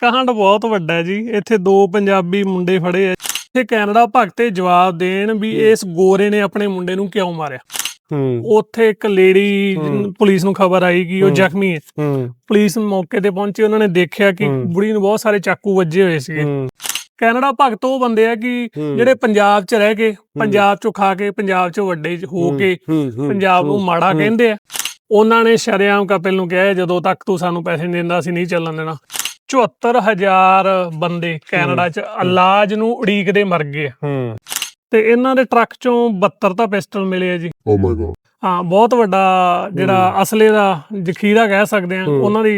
ਕਾਂਡ ਬਹੁਤ ਵੱਡਾ ਹੈ ਜੀ। ਇੱਥੇ ਦੋ ਪੰਜਾਬੀ ਮੁੰਡੇ ਫੜੇ ਆ। ਇੱਥੇ ਕੈਨੇਡਾ ਭਗਤੇ ਜਵਾਬ ਦੇਣ ਵੀ ਇਸ ਗੋਰੇ ਨੇ ਆਪਣੇ ਮੁੰਡੇ ਨੂੰ ਕਿਉਂ ਮਾਰਿਆ? ਹੂੰ। ਉੱਥੇ ਇੱਕ ਲੇਡੀ। ਪੁਲਿਸ ਨੂੰ ਖਬਰ ਆਈ ਕਿ ਉਹ। ਜ਼ਖਮੀ ਹੈ। ਹੂੰ। ਪੁਲਿਸ ਮੌਕੇ ਤੇ ਪਹੁੰਚੀ ਉਹਨਾਂ ਨੇ ਦੇਖਿਆ ਕਿ। ਬੁੜੀ ਨੂੰ ਬਹੁਤ ਸਾਰੇ ਚਾਕੂ ਵੱਜੇ ਹੋਏ ਸੀਗੇ। ਹੂੰ। ਕੈਨੇਡਾ ਭਗਤ ਉਹ ਬੰਦੇ ਆ ਕਿ। ਜਿਹੜੇ ਪੰਜਾਬ 'ਚ ਰਹਿ ਕੇ ਪੰਜਾਬ 'ਚੋਂ ਖਾ ਕੇ ਪੰਜਾਬ 'ਚੋਂ ਵੱਡੇ ਹੋ ਕੇ ਪੰਜਾਬ ਨੂੰ ਮਾੜਾ। ਕਹਿੰਦੇ ਆ। ਉਹਨਾਂ ਨੇ ਸ਼ਰੇਆਮ ਕਪਿਲ ਨੂੰ ਕਿਹਾ ਜਦੋਂ ਤੱਕ ਤੂੰ ਸਾਨੂੰ ਪੈਸੇ ਨਹੀਂ ਦਿੰਦਾ ਅਸੀਂ ਨਹੀਂ ਚੱਲਣ ਦੇਣਾ। 74000 ਬੰਦੇ ਕੈਨੇਡਾ 'ਚ ਇਲਾਜ ਨੂੰ ਉਡੀਕਦੇ ਮਰ ਗਏ ਆ। ਹੂੰ ਤੇ ਇਹਨਾਂ ਦੇ ਟਰੱਕ 'ਚੋਂ 72 ਤਾਂ ਪਿਸਟਲ ਮਿਲੇ ਆ ਜੀ Oh my god. ਹਾਂ ਬਹੁਤ ਵੱਡਾ ਜਿਹੜਾ ਅਸਲੇ ਦਾ ਜ਼ਖੀਰਾ ਕਹਿ ਸਕਦੇ ਆ। ਉਹਨਾਂ ਦੀ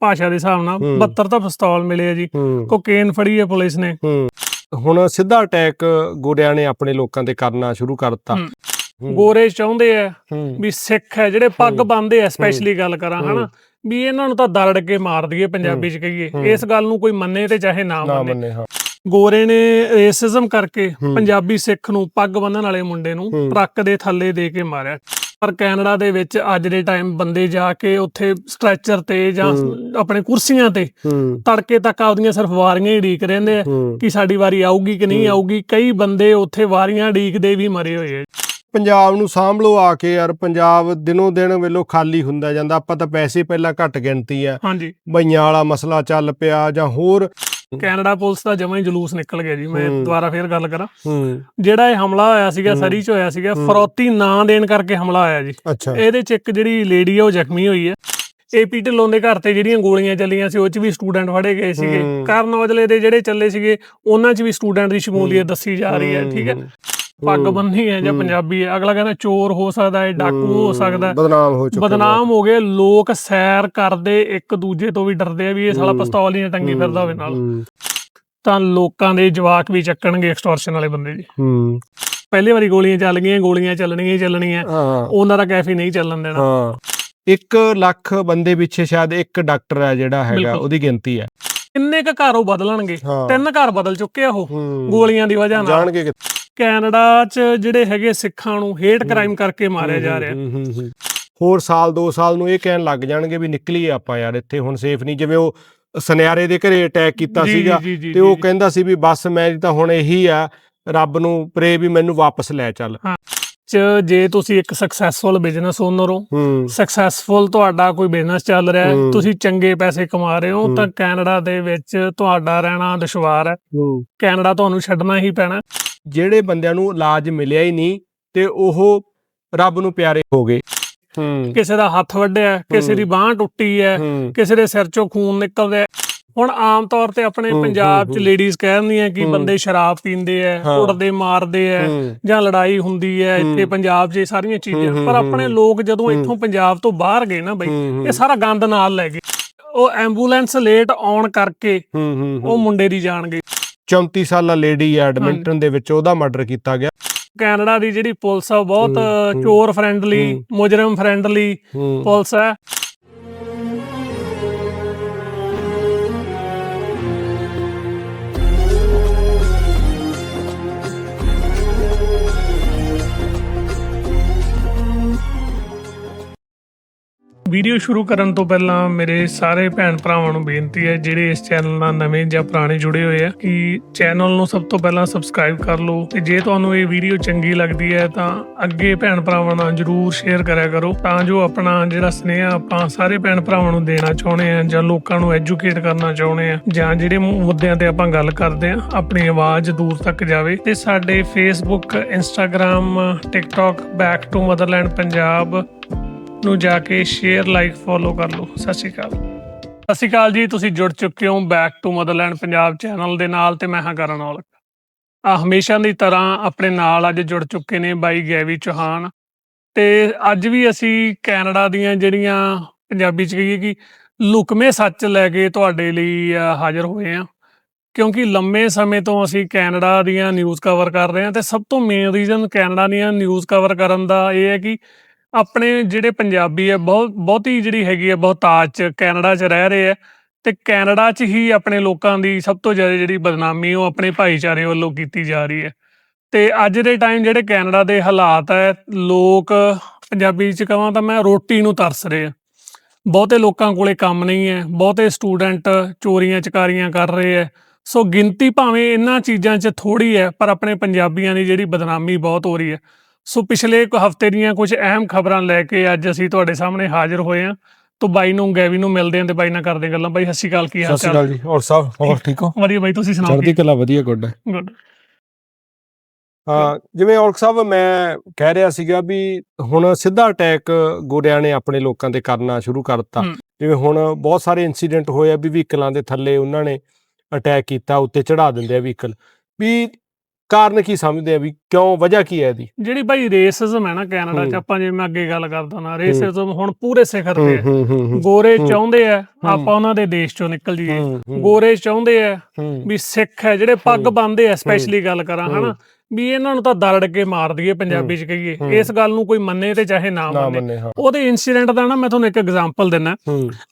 ਭਾਸ਼ਾ ਦੇ ਹਿਸਾਬ ਨਾਲ ਹੂੰ। 72 ਤਾਂ ਪਿਸਤੌਲ ਮਿਲੇ ਆ ਜੀ ਕੋਕੇਨ ਫੜੀ ਹੈ ਪੁਲਿਸ ਨੇ ਹੂੰ ਹੁਣ ਸਿੱਧਾ ਅਟੈਕ ਗੋਰਿਆਂ ਨੇ ਆਪਣੇ ਲੋਕਾਂ ਤੇ ਕਰਨਾ ਸ਼ੁਰੂ ਕਰਤਾ ਹੂੰ। ਹੂੰ, ਗੋਰੇ ਚਾਹੁੰਦੇ ਆ ਵੀ ਸਿੱਖ ਹੈ ਜਿਹੜੇ ਪੱਗ ਹੂੰ। ਬੰਨਦੇ ਆ ਸਪੈਸ਼ਲੀ ਗੱਲ ਕਰਾਂ। ਹਨਾ ਵੀ ਇਹਨਾਂ ਨੂੰ ਤਾਂ ਦਰੜ ਕੇ ਮਾਰ ਦਈਏ ਪੰਜਾਬੀ ਚ ਕਹੀਏ। ਇਸ ਗੱਲ ਨੂੰ ਕੋਈ ਮੰਨੇ ਤੇ ਚਾਹੇ ਨਾ ਮੰਨੇ ਗੋਰੇ ਨੇ ਰੇਸਿਜ਼ਮ ਕਰਕੇ। ਪੰਜਾਬੀ ਸਿੱਖ ਨੂੰ ਪੱਗ ਬੰਨਣ ਵਾਲੇ ਮੁੰਡੇ ਨੂੰ। ਟਰੱਕ ਦੇ ਥੱਲੇ ਦੇ ਕੇ ਮਾਰਿਆ ਪਰ ਕੈਨੇਡਾ ਦੇ ਵਿੱਚ ਅੱਜ ਦੇ ਟਾਈਮ ਬੰਦੇ ਜਾ ਕੇ ਉੱਥੇ ਸਟ੍ਰੈਚਰ ਤੇ ਜਾਂ। ਆਪਣੇ ਕੁਰਸੀਆਂ ਤੇ ਤੜਕੇ ਤੱਕ ਆਪਦੀਆਂ ਸਿਰਫ ਵਾਰੀਆਂ ਹੀ ਢੀਕ ਰਹਿੰਦੇ ਆ ਕਿ ਸਾਡੀ ਵਾਰੀ ਆਊਗੀ ਕਿ ਨਹੀਂ। ਆਊਗੀ ਕਈ ਬੰਦੇ ਉੱਥੇ ਵਾਰੀਆਂ ਢੀਕਦੇ ਵੀ ਮਰੇ ਹੋਏ ਆ ਪੰਜਾਬ ਨੂੰ ਸਾਂਭ ਲਓ ਆ ਕੇ ਯਾਰ ਪੰਜਾਬ ਦਿਨੋਂ ਦਿਨ ਵੇਲੋ ਖਾਲੀ ਹੁੰਦਾ ਜਾਂਦਾ ਆਪਾਂ ਤਾਂ ਪੈਸੇ ਪਹਿਲਾਂ ਘੱਟ ਗਿਣਤੀ ਆ ਹਾਂਜੀ। ਬਈਆਂ ਵਾਲਾ ਮਸਲਾ ਚੱਲ ਪਿਆ ਜਾਂ ਹੋਰ। ਕੈਨੇਡਾ ਪੁਲਿਸ ਦਾ ਜਮਾਂ ਹੀ ਜਲੂਸ ਨਿਕਲ ਗਿਆ ਜੀ ਮੈਂ। ਦੁਬਾਰਾ ਫੇਰ ਗੱਲ ਕਰਾਂ। ਜਿਹੜਾ ਇਹ ਹਮਲਾ ਹੋਇਆ ਸੀਗਾ। ਸਰੀ ਚ ਹੋਇਆ ਸੀਗਾ। ਫਰੋਤੀ ਨਾ ਦੇਣ ਕਰਕੇ ਹਮਲਾ ਹੋਇਆ ਜੀ। ਇਹਦੇ ਚ ਇੱਕ ਜਿਹੜੀ ਲੇਡੀ ਆ ਉਹ ਜ਼ਖਮੀ ਹੋਈ ਹੈ ਏਪੀ ਢਿੱਲੋਂ ਦੇ ਘਰ ਤੇ ਜਿਹੜੀਆਂ ਗੋਲੀਆਂ ਚੱਲੀਆਂ ਸੀ ਉਹ ਚ ਵੀ ਸਟੂਡੈਂਟ ਫੜੇ ਗਏ ਸੀਗੇ। ਕਰਨ ਔਜਲੇ ਦੇ ਜਿਹੜੇ ਚੱਲੇ ਸੀਗੇ ਉਹਨਾਂ ਚ ਵੀ ਸਟੂਡੈਂਟ ਦੀ ਸ਼ਮੂਲੀਅਤ ਦੱਸੀ ਜਾ ਰਹੀ ਹੈ ਠੀਕ ਹੈ। ਪੱਗ ਬੰਨੀ ਹੈ ਜਾਂ। ਪੰਜਾਬੀ ਹੈ। ਅਗਲਾ ਕਹਿੰਦਾ ਚੋਰ ਹੋ ਸਕਦਾ ਹੈ ਡਾਕੂ ਹੋ ਸਕਦਾ ਬਦਨਾਮ ਹੋ ਚੁੱਕਾ ਬਦਨਾਮ ਹੋ ਗਏ ਲੋਕ ਸੈਰ ਕਰਦੇ ਇੱਕ ਦੂਜੇ ਤੋਂ ਵੀ ਡਰਦੇ ਆ ਵੀ ਇਹ ਸਾਲਾ। ਪਿਸਤੌਲ ਹੀ ਟੰਗੀ ਫਿਰਦਾ ਹੋਵੇ ਨਾਲ। ਤਾਂ ਲੋਕਾਂ ਦੇ ਜਵਾਕ ਵੀ ਚੱਕਣਗੇ ਐਕਸਟੋਰਸ਼ਨ ਵਾਲੇ ਬੰਦੇ ਜੀ। ਹੂੰ। ਪਹਿਲੀ ਵਾਰੀ ਗੋਲੀਆਂ ਚੱਲ ਗਈਆਂ ਗੋਲੀਆਂ ਚੱਲਣੀਆਂ ਹੀ ਚੱਲਣੀਆਂ ਹਾਂ। ਉਹਨਾਂ ਦਾ ਕੈਫੇ ਨਹੀਂ ਚੱਲਣ ਦੇਣਾ। ਹਾਂ। 1 ਲੱਖ ਬੰਦੇ ਪਿੱਛੇ ਸ਼ਾਇਦ ਇੱਕ ਡਾਕਟਰ ਹੈ ਜਿਹੜਾ ਹੈਗਾ। ਉਹਦੀ ਗਿਣਤੀ ਹੈ। ਕਿੰਨੇ ਕ ਘਰ ਉਹ ਬਦਲਣਗੇ? ਤਿੰਨ ਘਰ ਬਦਲ ਚੁੱਕੇ ਆ ਉਹ। ਗੋਲੀਆਂ ਦੀ ਵਜ੍ਹਾ ਨਾਲ। ਜਾਣਗੇ ਕਿ ਕੈਨੇਡਾ 'ਚ ਜਿਹੜੇ ਹੈਗੇ ਸਿੱਖਾਂ ਨੂੰ ਹੇਟ ਕ੍ਰਾਈਮ ਕਰਕੇ ਮਾਰਿਆ ਜਾ ਰਿਹਾ। ਹੋਰ ਸਾਲ 2 ਸਾਲ ਨੂੰ ਇਹ ਕਹਿਣ ਲੱਗ ਜਾਣਗੇ ਵੀ ਨਿਕਲੀਏ ਆਪਾਂ ਯਾਰ ਇੱਥੇ ਹੁਣ ਸੇਫ ਨਹੀਂ। ਜਿਵੇਂ ਉਹ ਸੁਨਿਆਰੇ ਦੇ ਘਰੇ ਅਟੈਕ ਕੀਤਾ ਸੀਗਾ ਤੇ ਉਹ। ਕਹਿੰਦਾ ਸੀ ਵੀ ਬਸ ਮੈਂ ਤਾਂ ਹੁਣ ਇਹੀ ਆ ਰੱਬ ਨੂੰ ਪ੍ਰੇ ਵੀ ਮੈਨੂੰ ਵਾਪਸ ਲੈ ਚੱਲ। ਚ ਜੇ ਤੁਸੀਂ ਇੱਕ ਸਕਸੈਸਫੁਲ ਬਿਜ਼ਨਸ ਓਨਰ ਹੋ ਸਕਸੈਸਫੁਲ ਤੁਹਾਡਾ ਕੋਈ ਬਿਜ਼ਨਸ ਚੱਲ ਰਿਹਾ ਹੈ। ਤੁਸੀਂ ਚੰਗੇ ਪੈਸੇ ਕਮਾ ਰਹੇ ਹੋ। ਤਾਂ ਕੈਨੇਡਾ ਦੇ ਵਿੱਚ ਤੁਹਾਡਾ ਰਹਿਣਾ ਦੁਸ਼ਵਾਰ ਹੈ ਕੈਨੇਡਾ ਤੁਹਾਨੂੰ ਛੱਡਣਾ ਹੀ ਪੈਣਾ ਜਿਹੜੇ ਬੰਦਿਆਂ ਨੂੰ ਇਲਾਜ ਮਿਲਿਆ ਹੀ ਨਹੀਂ ਤੇ ਉਹ ਰੱਬ ਨੂੰ ਪਿਆਰੇ ਹੋ ਗਏ ਕਿਸੇ ਦਾ ਹੱਥ ਵੱਢਿਆ ਕਿਸੇ। ਦੀ ਬਾਹ ਟੁੱਟੀ ਹੈ ਕਿਸੇ ਦੇ ਸਿਰ ਚੋਂ ਖੂਨ ਨਿਕਲ ਰਿਹਾ ਹੈ। ਹੁਣ ਆਮ ਤੌਰ ਤੇ ਆਪਣੇ ਪੰਜਾਬ 'ਚ। ਲੇਡੀਜ਼ ਕਹਿੰਦੀਆਂ ਕਿ। ਬੰਦੇ ਸ਼ਰਾਬ ਪੀਂਦੇ ਐ। ਕੁੱਟਦੇ ਮਾਰਦੇ ਐ ਜਾਂ ਲੜਾਈ ਹੁੰਦੀ ਐ ਇੱਥੇ। ਪੰਜਾਬ 'ਚ ਇਹ ਸਾਰੀਆਂ ਚੀਜ਼ਾਂ ਪਰ ਆਪਣੇ। ਲੋਕ ਜਦੋਂ। ਇੱਥੋਂ ਪੰਜਾਬ ਤੋਂ ਬਾਹਰ ਗਏ ਨਾ ਬਈ ਇਹ ਸਾਰਾ ਗੰਦ ਨਾਲ ਲੈ ਗਏ ਉਹ ਐਂਬੂਲੈਂਸ ਲੇਟ ਆਉਣ ਕਰਕੇ ਉਹ ਮੁੰਡੇ ਦੀ ਜਾਨ ਗਈ 34 ਸਾਲਾ ਲੇਡੀ ਐਡਮਿੰਟਨ ਦੇ ਵਿੱਚ ਉਹਦਾ ਮਰਡਰ ਕੀਤਾ ਗਿਆ ਕੈਨੇਡਾ ਦੀ ਜਿਹੜੀ ਪੁਲਿਸ ਆ ਬਹੁਤ। ਚੋਰ ਫ੍ਰੈਂਡਲੀ। ਮੁਜਰਮ ਫ੍ਰੈਂਡਲੀ ਪੁਲਿਸ ਹੈ ਵੀਡੀਓ ਸ਼ੁਰੂ ਕਰਨ ਤੋਂ ਪਹਿਲਾਂ ਮੇਰੇ ਸਾਰੇ ਭੈਣ ਭਰਾਵਾਂ ਨੂੰ ਬੇਨਤੀ ਹੈ, ਜਿਹੜੇ ਇਸ ਚੈਨਲ ਨਾਲ ਨਵੇਂ ਜਾਂ ਪੁਰਾਣੇ ਜੁੜੇ ਹੋਏ ਆ, ਕਿ ਚੈਨਲ ਨੂੰ ਸਭ ਤੋਂ ਪਹਿਲਾਂ ਸਬਸਕ੍ਰਾਈਬ ਕਰ ਲਓ ਤੇ ਜੇ ਤੁਹਾਨੂੰ ਇਹ ਵੀਡੀਓ ਚੰਗੀ ਲੱਗਦੀ ਹੈ ਤਾਂ ਅੱਗੇ ਭੈਣ ਭਰਾਵਾਂ ਨਾਲ ਜਰੂਰ ਸ਼ੇਅਰ ਕਰਿਆ ਕਰੋ। ਤਾਂ ਜੋ ਆਪਣਾ ਜਿਹੜਾ ਸਨੇਹ ਆਪਾਂ ਸਾਰੇ ਭੈਣ ਭਰਾਵਾਂ ਨੂੰ ਦੇਣਾ ਚਾਹੁੰਦੇ ਆ ਜਾਂ ਲੋਕਾਂ ਨੂੰ ਐਜੂਕੇਟ ਕਰਨਾ ਚਾਹੁੰਦੇ ਆ ਜਾਂ ਜਿਹੜੇ ਮੁੱਦਿਆਂ ਤੇ ਆਪਾਂ ਗੱਲ ਕਰਦੇ ਆ, ਆਪਣੀ ਆਵਾਜ਼ ਦੂਰ ਤੱਕ ਜਾਵੇ। ਤੇ ਸਾਡੇ Facebook Instagram TikTok back to motherland Punjab ਨੂੰ ਜਾ ਕੇ ਸ਼ੇਅਰ ਲਾਈਕ ਫੋਲੋ ਕਰ ਲਓ। ਸਤਿ ਸ਼੍ਰੀ ਅਕਾਲ। ਸਤਿ ਸ਼੍ਰੀ ਅਕਾਲ ਜੀ, ਤੁਸੀਂ ਜੁੜ ਚੁੱਕੇ ਹੋ back to motherland Punjab channel ਦੇ ਨਾਲ ਤੇ ਮੈਂ ਹਾਂ ਕਰਨ ਔਲਖ ਆ ਹਮੇਸ਼ਾ ਦੀ ਤਰ੍ਹਾਂ ਆਪਣੇ ਨਾਲ ਅੱਜ ਜੁੜ ਚੁੱਕੇ ਨੇ ਬਾਈ ਗੈਵੀ ਚੌਹਾਨ। ਤੇ ਅੱਜ ਵੀ ਅਸੀਂ ਕੈਨੇਡਾ ਦੀਆਂ ਜਿਹੜੀਆਂ ਪੰਜਾਬੀ ਚ ਕਹੀਏ ਕਿ ਲੁਕਵੇਂ ਸੱਚ ਲੈ ਕੇ ਤੁਹਾਡੇ ਲਈ ਹਾਜ਼ਰ ਹੋਏ ਆ। ਕਿਉਂਕਿ ਲੰਮੇ ਸਮੇਂ ਤੋਂ ਅਸੀਂ ਕੈਨੇਡਾ ਦੀਆਂ ਨਿਊਜ਼ ਕਵਰ ਕਰ ਰਹੇ ਹਾਂ ਤੇ ਸਭ ਤੋਂ ਮੇਨ ਰੀਜ਼ਨ ਕੈਨੇਡਾ ਦੀਆਂ ਨਿਊਜ਼ ਕਵਰ ਕਰਨ ਦਾ ਇਹ ਹੈ ਕਿ ਆਪਣੇ ਜਿਹੜੇ ਪੰਜਾਬੀ ਹੈ ਬਹੁਤ, ਬਹੁਤੀ ਜਿਹੜੀ ਹੈਗੀ ਹੈ ਬਹੁਤਾਤ ਚ, ਕੈਨੇਡਾ ਚ ਰਹਿ ਰਹੇ ਹੈ ਤੇ ਕੈਨੇਡਾ ਚ ਹੀ ਆਪਣੇ ਲੋਕਾਂ ਦੀ ਸਭ ਤੋਂ ਜ਼ਿਆਦਾ ਜਿਹੜੀ ਬਦਨਾਮੀ ਉਹ ਆਪਣੇ ਭਾਈਚਾਰੇ ਵੱਲੋਂ ਕੀਤੀ ਜਾ ਰਹੀ ਹੈ। ਤੇ ਅੱਜ ਦੇ ਟਾਈਮ ਜਿਹੜੇ ਕੈਨੇਡਾ ਦੇ ਹਾਲਾਤ ਹੈ, ਲੋਕ ਪੰਜਾਬੀ ਚ ਕਹਾਂ ਤਾਂ ਮੈਂ ਰੋਟੀ ਨੂੰ ਤਰਸ ਰਹੇ ਆ। ਬਹੁਤੇ ਲੋਕਾਂ ਕੋਲੇ ਕੰਮ ਨਹੀਂ ਹੈ, ਬਹੁਤੇ ਸਟੂਡੈਂਟ ਚੋਰੀਆਂ ਚਕਾਰੀਆਂ ਕਰ ਰਹੇ ਹੈ। ਸੋ ਗਿਣਤੀ ਭਾਵੇਂ ਇਹਨਾਂ ਚੀਜ਼ਾਂ 'ਚ ਥੋੜੀ ਹੈ, ਪਰ ਆਪਣੇ ਪੰਜਾਬੀਆਂ ਦੀ ਜਿਹੜੀ ਬਦਨਾਮੀ ਬਹੁਤ ਹੋ ਰਹੀ ਹੈ। ਸੋ ਪਿਛਲੇ ਇੱਕ ਹਫ਼ਤੇ ਦੀਆਂ ਕੁਝ ਅਹਿਮ ਖਬਰਾਂ ਲੈ ਕੇ ਅੱਜ ਅਸੀਂ ਤੁਹਾਡੇ ਸਾਹਮਣੇ ਹਾਜ਼ਰ ਹੋਏ ਹਾਂ। ਤੋਂ ਬਾਈ ਨੂੰ ਗੈਵੀ ਨੂੰ ਮਿਲਦੇ ਹਾਂ ਤੇ ਬਾਈ ਨਾਲ ਕਰਦੇ ਗੱਲਾਂ। ਬਾਈ ਸਤਿ ਸ਼੍ਰੀ ਅਕਾਲ ਕੀ ਹਾਲ ਸਤਿ ਸ਼੍ਰੀ ਚਾਲ ਅਕਾਲ ਜੀ। ਹੋਰ ਸਭ ਹੋਰ ਠੀਕ ਹੋ? ਵਧੀਆ ਬਾਈ ਤੁਸੀਂ ਸੁਣਾਓ ਚੜ੍ਹਦੀ ਕਲਾ ਵਧੀਆ ਗੁੱਡ। ਗੁੱਡ। ਹਾਂ ਜਿਵੇਂ ਔਲਖ ਸਾਹਿਬ ਮੈਂ ਕਹਿ ਰਿਹਾ ਸੀਗਾ ਵੀ ਹੁਣ ਸਿੱਧਾ ਅਟੈਕ ਗੋਰਿਆਂ ਨੇ ਆਪਣੇ ਲੋਕਾਂ ਤੇ ਕਰਨਾ ਸ਼ੁਰੂ ਕਰਤਾ। ਹੂੰ। ਜਿਵੇਂ ਹੁਣ ਬਹੁਤ ਸਾਰੇ ਇਨਸੀਡੈਂਟ ਹੋਏ ਆ ਵੀ ਵਹੀਕਲਾਂ ਦੇ ਥੱਲੇ ਉਹਨਾਂ ਨੇ ਅਟੈਕ ਕੀਤਾ ਉੱਤੇ ਚੜਾ ਦਿੰਦੇ ਆ ਵਹੀਕਲ। ਵੀ ਕਾਰਨ ਕੀ ਸਮਝਦੇ ਆ ਵੀ ਕਿਉਂ ਵਜ੍ਹਾ ਕੀ ਹੈ ਇਹਦੀ ਜਿਹੜੀ ਬਾਈ ਰੇਸਿਜ਼ਮ ਹੈ ਨਾ ਕੈਨੇਡਾ 'ਚ। ਆਪਾਂ ਜਿਵੇਂ ਮੈਂ ਅੱਗੇ ਗੱਲ ਕਰਦਾ ਨਾ ਰੇਸਿਜ਼ਮ ਹੁਣ ਪੂਰੇ ਸਿਖਰ ਤੇ ਹੈ ਗੋਰੇ। ਚਾਹੁੰਦੇ ਆ। ਆਪਾਂ ਉਹਨਾਂ ਦੇ ਦੇਸ਼ ਚੋਂ ਨਿਕਲ ਜਾਈਏ ਗੋਰੇ ਚਾਹੁੰਦੇ ਆ ਵੀ ਸਿੱਖ ਹੈ ਜਿਹੜੇ ਪੱਗ। ਬੰਨਦੇ ਆ ਸਪੈਸ਼ਲੀ ਗੱਲ ਕਰਾਂ। ਹਨਾ ਵੀ ਇਹਨਾਂ ਨੂੰ ਤਾਂ ਦਰੜ ਕੇ ਮਾਰ ਦਈਏ ਪੰਜਾਬੀ ਚ ਕਹੀਏ। ਇਸ ਗੱਲ ਨੂੰ ਕੋਈ ਮੰਨੇ ਤੇ ਚਾਹੇ ਨਾ ਮੰਨੇ। ਉਹਦੇ ਇਨਸੀਡੈਂਟ ਦਾ ਨਾ ਮੈਂ ਤੁਹਾਨੂੰ ਇੱਕ ਐਗਜ਼ਾਮਪਲ ਦਿੰਨਾ।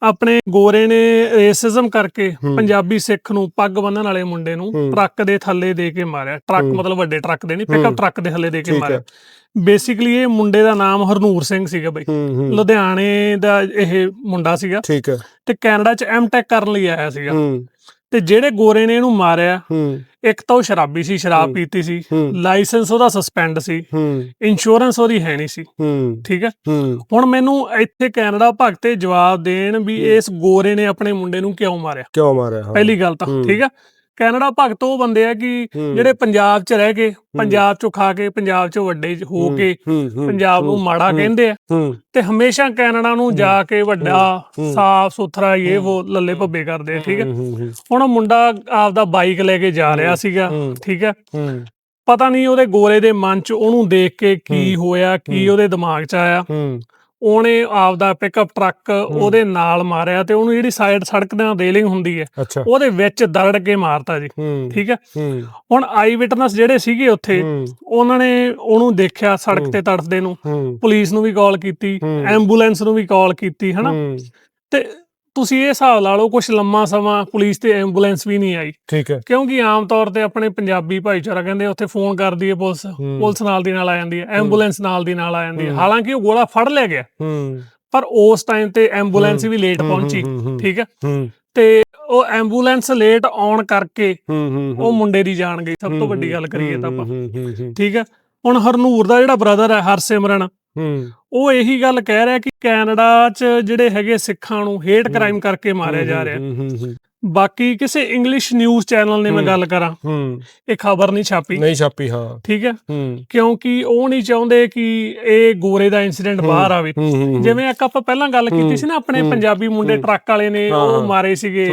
ਆਪਣੇ ਗੋਰੇ ਨੇ ਰੇਸਿਜ਼ਮ ਕਰਕੇ। ਪੰਜਾਬੀ ਸਿੱਖ ਨੂੰ ਪੱਗ ਬੰਨਣ ਵਾਲੇ ਮੁੰਡੇ ਨੂੰ। ਟਰੱਕ ਦੇ ਥੱਲੇ ਦੇ ਕੇ ਮਾਰਿਆ। ਟਰੱਕ। ਮਤਲਬ ਵੱਡੇ ਟਰੱਕ ਦੇ ਨਹੀਂ। ਪਿਕਅਪ ਟਰੱਕ ਦੇ ਥੱਲੇ ਦੇ ਕੇ ਮਾਰਿਆ। ਬੇਸਿਕਲੀ ਇਹ ਮੁੰਡੇ ਦਾ ਨਾਮ ਹਰਨੂਰ ਸਿੰਘ ਸੀਗਾ ਬਈ। ਲੁਧਿਆਣੇ ਦਾ ਇਹ ਮੁੰਡਾ ਸੀਗਾ। ਠੀਕ ਹੈ। ਤੇ ਕੈਨੇਡਾ ਚ ਐਮਟੈਕ ਕਰਨ ਲਈ ਆਇਆ ਸੀਗਾ। ਤੇ ਜਿਹੜੇ ਗੋਰੇ ਨੇ ਇਹਨੂੰ ਮਾਰਿਆ ਇੱਕ ਤਾਂ ਉਹ ਸ਼ਰਾਬੀ ਸੀ ਸ਼ਰਾਬ। ਪੀਤੀ ਸੀ ਲਾਇਸੈਂਸ ਉਹਦਾ ਸਸਪੈਂਡ ਸੀ ਇੰਸ਼ੋਰੈਂਸ ਉਹਦੀ ਹੈ ਨਹੀਂ ਸੀ ਠੀਕ ਹੈ? ਹੁਣ ਮੈਨੂੰ ਇੱਥੇ ਕੈਨੇਡਾ ਭਗਤੇ ਜਵਾਬ ਦੇਣ ਵੀ। ਇਸ ਗੋਰੇ ਨੇ ਆਪਣੇ ਮੁੰਡੇ ਨੂੰ ਕਿਉਂ ਮਾਰਿਆ? ਕਿਉਂ ਮਾਰਿਆ? ਪਹਿਲੀ ਗੱਲ ਤਾਂ। ਠੀਕ ਹੈ? ਕੈਨੇਡਾ ਭਗਤ ਉਹ ਬੰਦੇ ਆ ਕਿ ਜਿਹੜੇ ਪੰਜਾਬ 'ਚ ਰਹਿ ਕੇ ਪੰਜਾਬ 'ਚੋਂ ਖਾ ਕੇ ਪੰਜਾਬ 'ਚੋਂ ਵੱਡੇ ਹੋ ਕੇ ਪੰਜਾਬ ਨੂੰ ਮਾੜਾ ਕਹਿੰਦੇ ਆ ਤੇ ਹਮੇਸ਼ਾ ਕੈਨੇਡਾ ਨੂੰ ਜਾ ਕੇ ਵੱਡਾ। ਸਾਫ਼ ਸੁਥਰਾ ਇਹ। ਉਹ ਲੱਲੇ ਭੱਬੇ ਕਰਦੇ ਆ ਠੀਕ ਹੈ ਹੁਣ ਉਹ ਮੁੰਡਾ ਆਪਦਾ ਬਾਈਕ ਲੈ ਕੇ ਜਾ ਰਿਹਾ। ਸੀਗਾ ਠੀਕ ਹੈ ਪਤਾ ਨਹੀਂ ਉਹਦੇ ਗੋਰੇ ਦੇ ਮਨ 'ਚ ਉਹਨੂੰ ਦੇਖ ਕੇ ਕੀ। ਹੋਇਆ ਕੀ। ਉਹਦੇ ਦਿਮਾਗ 'ਚ ਆਇਆ ਉਹਨੇ ਆਪਦਾ ਪਿਕਅਪ ਟਰੱਕ ਉਹਦੇ ਨਾਲ ਮਾਰਿਆ ਤੇ ਉਹਨੂੰ ਜਿਹੜੀ ਸਾਈਡ ਸੜਕ ਦੇ ਨਾਲ ਰੇਲਿੰਗ ਹੁੰਦੀ ਹੈ ਉਹਦੇ ਵਿੱਚ ਦਰੜ ਕੇ ਮਾਰਤਾ ਜੀ। ਠੀਕ ਹੈ? ਹੁਣ ਆਈ ਵਿਟਨੈਸ ਜਿਹੜੇ ਸੀਗੇ ਉੱਥੇ ਉਹਨਾਂ ਨੇ ਉਹਨੂੰ ਦੇਖਿਆ ਸੜਕ। ਤੇ ਤੜਫਦੇ ਨੂੰ। ਪੁਲਿਸ ਨੂੰ ਵੀ ਕਾਲ ਕੀਤੀ। ਐਂਬੂਲੈਂਸ ਨੂੰ ਵੀ ਕਾਲ ਕੀਤੀ ਹਨਾ? ਤੇ ਤੁਸੀਂ ਇਹ ਹਿਸਾਬ ਲਾ ਲਓ ਕੁਝ ਲੰਮਾ ਸਮਾਂ ਪੁਲਿਸ ਤੇ ਐਂਬੂਲੈਂਸ ਵੀ ਨਹੀਂ ਆਈ। ਠੀਕ ਹੈ। ਕਿਉਂਕਿ ਆਮ ਤੌਰ ਤੇ ਆਪਣੇ ਪੰਜਾਬੀ ਭਾਈਚਾਰਾ ਕਹਿੰਦੇ ਉੱਥੇ ਫੋਨ ਕਰਦੀ ਹੈ ਪੁਲਿਸ। ਪੁਲਿਸ ਨਾਲ ਦੀ ਨਾਲ ਆ ਜਾਂਦੀ ਹੈ ਐਂਬੂਲੈਂਸ ਨਾਲ ਦੀ ਨਾਲ ਆ ਜਾਂਦੀ ਹੈ। ਹਾਲਾਂਕਿ ਉਹ ਗੋਲਾ ਫੜ ਲਿਆ ਗਿਆ। ਹੂੰ। ਪਰ ਉਸ ਟਾਈਮ ਤੇ ਐਂਬੂਲੈਂਸ। ਵੀ ਲੇਟ ਪਹੁੰਚੀ ਠੀਕ ਹੈ। ਹੂੰ, ਤੇ ਉਹ ਐਂਬੂਲੈਂਸ ਲੇਟ ਆਉਣ ਕਰਕੇ ਹੂੰ, ਹੂੰ, ਉਹ ਮੁੰਡੇ ਦੀ ਜਾਨ ਗਈ। ਸਭ ਤੋਂ ਵੱਡੀ ਗੱਲ ਕਰੀਏ ਤਾਂ ਆਪਾਂ। ਠੀਕ ਹੈ। ਹੁਣ ਹਰਨੂਰ ਦਾ ਜਿਹੜਾ ਬ੍ਰਦਰ ਹੈ ਹਰਸਿਮਰਨ ਹੂੰ, ਉਹ ਇਹੀ ਗੱਲ ਕਹਿ ਰਿਹਾ ਕਿ ਕੈਨੇਡਾ 'ਚ ਜਿਹੜੇ ਹੈਗੇ ਸਿੱਖਾਂ ਨੂੰ ਹੇਟ। ਕ੍ਰਾਈਮ ਕਰਕੇ ਮਾਰਿਆ ਜਾ ਰਿਹਾ ਬਾਕੀ ਕਿਸੇ ਇੰਗਲਿਸ਼ ਨਿਊਜ਼ ਚੈਨਲ ਨੇ ਮੈਂ। ਗੱਲ ਕਰਾਂ ਹੂੰ, ਇਹ ਖਬਰ ਨਹੀਂ ਛਾਪੀ ਨਹੀਂ ਛਾਪੀ ਹਾਂ ਠੀਕ ਹੈ ਹੂੰ ਕਿਉਂਕਿ ਉਹ ਨਹੀਂ ਚਾਹੁੰਦੇ ਕਿ ਇਹ ਗੋਰੇ ਦਾ ਇਨਸੀਡੈਂਟ। ਬਾਹਰ ਆਵੇ ਜਿਵੇਂ ਇੱਕ ਆਪਾਂ ਪਹਿਲਾਂ ਗੱਲ ਕੀਤੀ। ਸੀ ਨਾ ਆਪਣੇ। ਪੰਜਾਬੀ ਮੁੰਡੇ। ਟਰੱਕ ਵਾਲੇ ਨੇ ਉਹ। ਮਾਰੇ ਸੀਗੇ।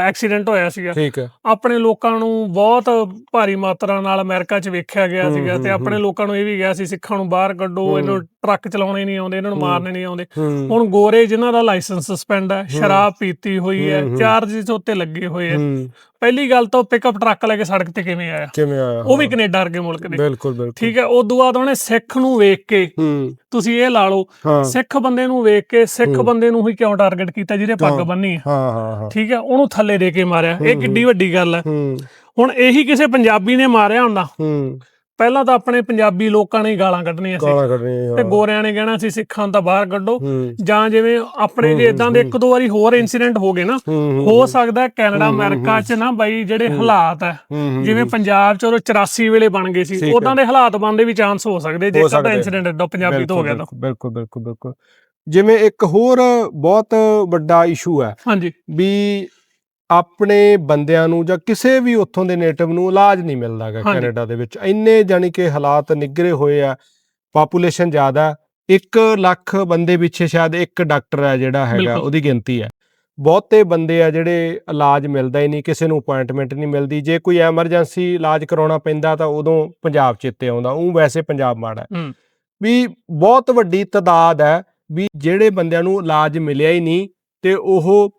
ਐਕਸੀਡੈਂਟ ਹੋਇਆ ਸੀਗਾ ਠੀਕ ਹੈ ਆਪਣੇ ਲੋਕਾਂ ਨੂੰ ਬਹੁਤ ਭਾਰੀ ਮਾਤਰਾ ਨਾਲ ਅਮਰੀਕਾ 'ਚ ਵੇਖਿਆ ਗਿਆ ਸੀਗਾ ਤੇ ਆਪਣੇ। ਲੋਕਾਂ ਨੂੰ ਇਹ ਵੀ ਗਿਆ ਸੀ ਸਿੱਖਾਂ ਨੂੰ ਬਾਹਰ ਕੱਢੋ। ਇਹਨੂੰ ਟਰੱਕ ਚਲਾਉਣੇ ਨਹੀਂ ਆਉਂਦੇ ਇਹਨਾਂ ਨੂੰ। ਮਾਰਨੇ ਨਹੀਂ ਆਉਂਦੇ। ਹੁਣ ਗੋਰੇ ਜਿਨ੍ਹਾਂ ਦਾ ਲਾਇਸੈਂਸ ਸਸਪੈਂਡ ਹੈ ਸ਼ਰਾਬ ਪੀਤੀ ਹੋਈ ਹੈ। ਚਾਰਜਸ ਉੱਤੇ ਲੱਗੇ ਹੋਏ ਹੈ। ਪਹਿਲੀ ਗੱਲ ਤਾਂ ਪਿਕਅਪ ਟਰੱਕ ਲੈ ਕੇ ਸੜਕ ਤੇ ਕਿਵੇਂ ਆਇਆ? ਕਿਵੇਂ ਆਇਆ? ਉਹ ਵੀ। ਕੈਨੇਡਾ ਵਰਗੇ ਮੁਲਕ ਦੇ। ਬਿਲਕੁਲ ਬਿਲਕੁਲ। ਠੀਕ ਹੈ ਉਸ ਤੋਂ ਬਾਅਦ ਉਹਨੇ ਸਿੱਖ ਨੂੰ ਵੇਖ ਕੇ ਤੁਸੀਂ ਇਹ ਲਾ ਲਓ ਸਿੱਖ ਬੰਦੇ ਨੂੰ ਵੇਖ ਕੇ ਸਿੱਖ। ਬੰਦੇ ਨੂੰ ਹੀ ਕਿਉਂ ਟਾਰਗੇਟ ਕੀਤਾ ਜਿਹਦੇ ਪੱਗ? ਬੰਨੀ ਹੈ? ਹਾਂ ਹਾਂ ਠੀਕ ਹੈ ਉਹਨੂੰ ਥੱਲੇ ਦੇ ਕੇ ਮਾਰਿਆ। ਇਹ ਕਿੱਡੀ ਵੱਡੀ ਗੱਲ ਹੈ। ਹੂੰ। ਹੁਣ ਇਹੀ ਕਿਸੇ ਪੰਜਾਬੀ ਨੇ ਮਾਰਿਆ ਹੁੰਦਾ। ਹੂੰ। ਪਹਿਲਾਂ ਤਾਂ ਆਪਣੇ ਪੰਜਾਬੀ ਲੋਕਾਂ ਨੇ ਹੀ ਗਾਲਾਂ ਕੱਢਣੀਆਂ ਸੀ। ਗਾਲਾਂ ਕੱਢਣੀਆਂ ਤੇ ਗੋਰਿਆਂ ਨੇ ਕਹਿਣਾ ਸੀ ਸਿੱਖਾਂ ਨੂੰ ਤਾਂ ਬਾਹਰ ਕੱਢੋ। ਜਾਂ ਜਿਵੇਂ ਆਪਣੇ ਜੇ ਇਦਾਂ ਦੇ। ਇੱਕ ਦੋ ਵਾਰੀ ਹੋਰ ਇਨਸੀਡੈਂਟ ਹੋ ਗਏ ਨਾ ਹੂੰ ਸਕਦਾ ਕੈਨੇਡਾ ਅਮਰੀਕਾ 'ਚ ਨਾ ਬਾਈ ਜਿਹੜੇ। ਹਾਲਾਤ ਹੈ ਜਿਵੇਂ ਪੰਜਾਬ 'ਚ ਉਹ 84 ਵੇਲੇ ਬਣ ਗਏ ਸੀ। ਉਦਾਂ ਦੇ ਹਾਲਾਤ ਬਣਦੇ ਵੀ ਚਾਂਸ ਹੋ ਸਕਦੇ ਜੇ ਕਦਾ। ਇਨਸੀਡੈਂਟ ਐਡਾ ਪੰਜਾਬੀ ਤੋਂ ਹੋ ਗਿਆ ਤਾਂ। ਬਿਲਕੁਲ ਬਿਲਕੁਲ ਬਿਲਕੁਲ ਜਿਵੇਂ ਇੱਕ ਹੋਰ ਬਹੁਤ ਵੱਡਾ ਇਸ਼ੂ ਹੈ ਹਾਂਜੀ। ਵੀ ਆਪਣੇ ਬੰਦਿਆਂ ਨੂੰ ਜਾਂ ਕਿਸੇ ਵੀ ਉੱਥੋਂ ਦੇ ਨੇਟਿਵ ਨੂੰ ਇਲਾਜ ਨਹੀਂ ਮਿਲਦਾ ਗਾ ਹਾਂਜੀ। ਕੈਨੇਡਾ ਦੇ ਵਿੱਚ ਇੰਨੇ ਜਾਨੀ ਕਿ ਹਾਲਾਤ ਨਿਗਰੇ ਹੋਏ ਆ ਪਾਪੂਲੇਸ਼ਨ ਜ਼ਿਆਦਾ 1 ਲੱਖ ਬੰਦੇ ਪਿੱਛੇ ਸ਼ਾਇਦ ਇੱਕ ਡਾਕਟਰ ਹੈ ਜਿਹੜਾ ਹੈਗਾ ਬਿਲਕੁਲ। ਉਹਦੀ ਗਿਣਤੀ ਹੈ ਬਹੁਤੇ ਬੰਦੇ ਆ ਜਿਹੜੇ ਇਲਾਜ ਮਿਲਦਾ ਹੀ ਨਹੀਂ ਕਿਸੇ ਨੂੰ ਅਪਾਇੰਟਮੈਂਟ ਨਹੀਂ ਮਿਲਦੀ ਜੇ ਕੋਈ ਐਮਰਜੈਂਸੀ ਇਲਾਜ ਕਰਾਉਣਾ ਪੈਂਦਾ ਤਾਂ ਉਦੋਂ ਪੰਜਾਬ ਚੇਤੇ ਆਉਂਦਾ ਉਹ ਵੈਸੇ ਪੰਜਾਬ ਮਾੜਾ ਹੈ ਹੂੰ। ਵੀ ਬਹੁਤ ਵੱਡੀ ਤਦਾਦ ਹੈ ਵੀ ਜਿਹੜੇ ਬੰਦਿਆਂ ਨੂੰ ਇਲਾਜ ਮਿਲਿਆ ਹੀ ਨਹੀਂ ਤੇ ਉਹ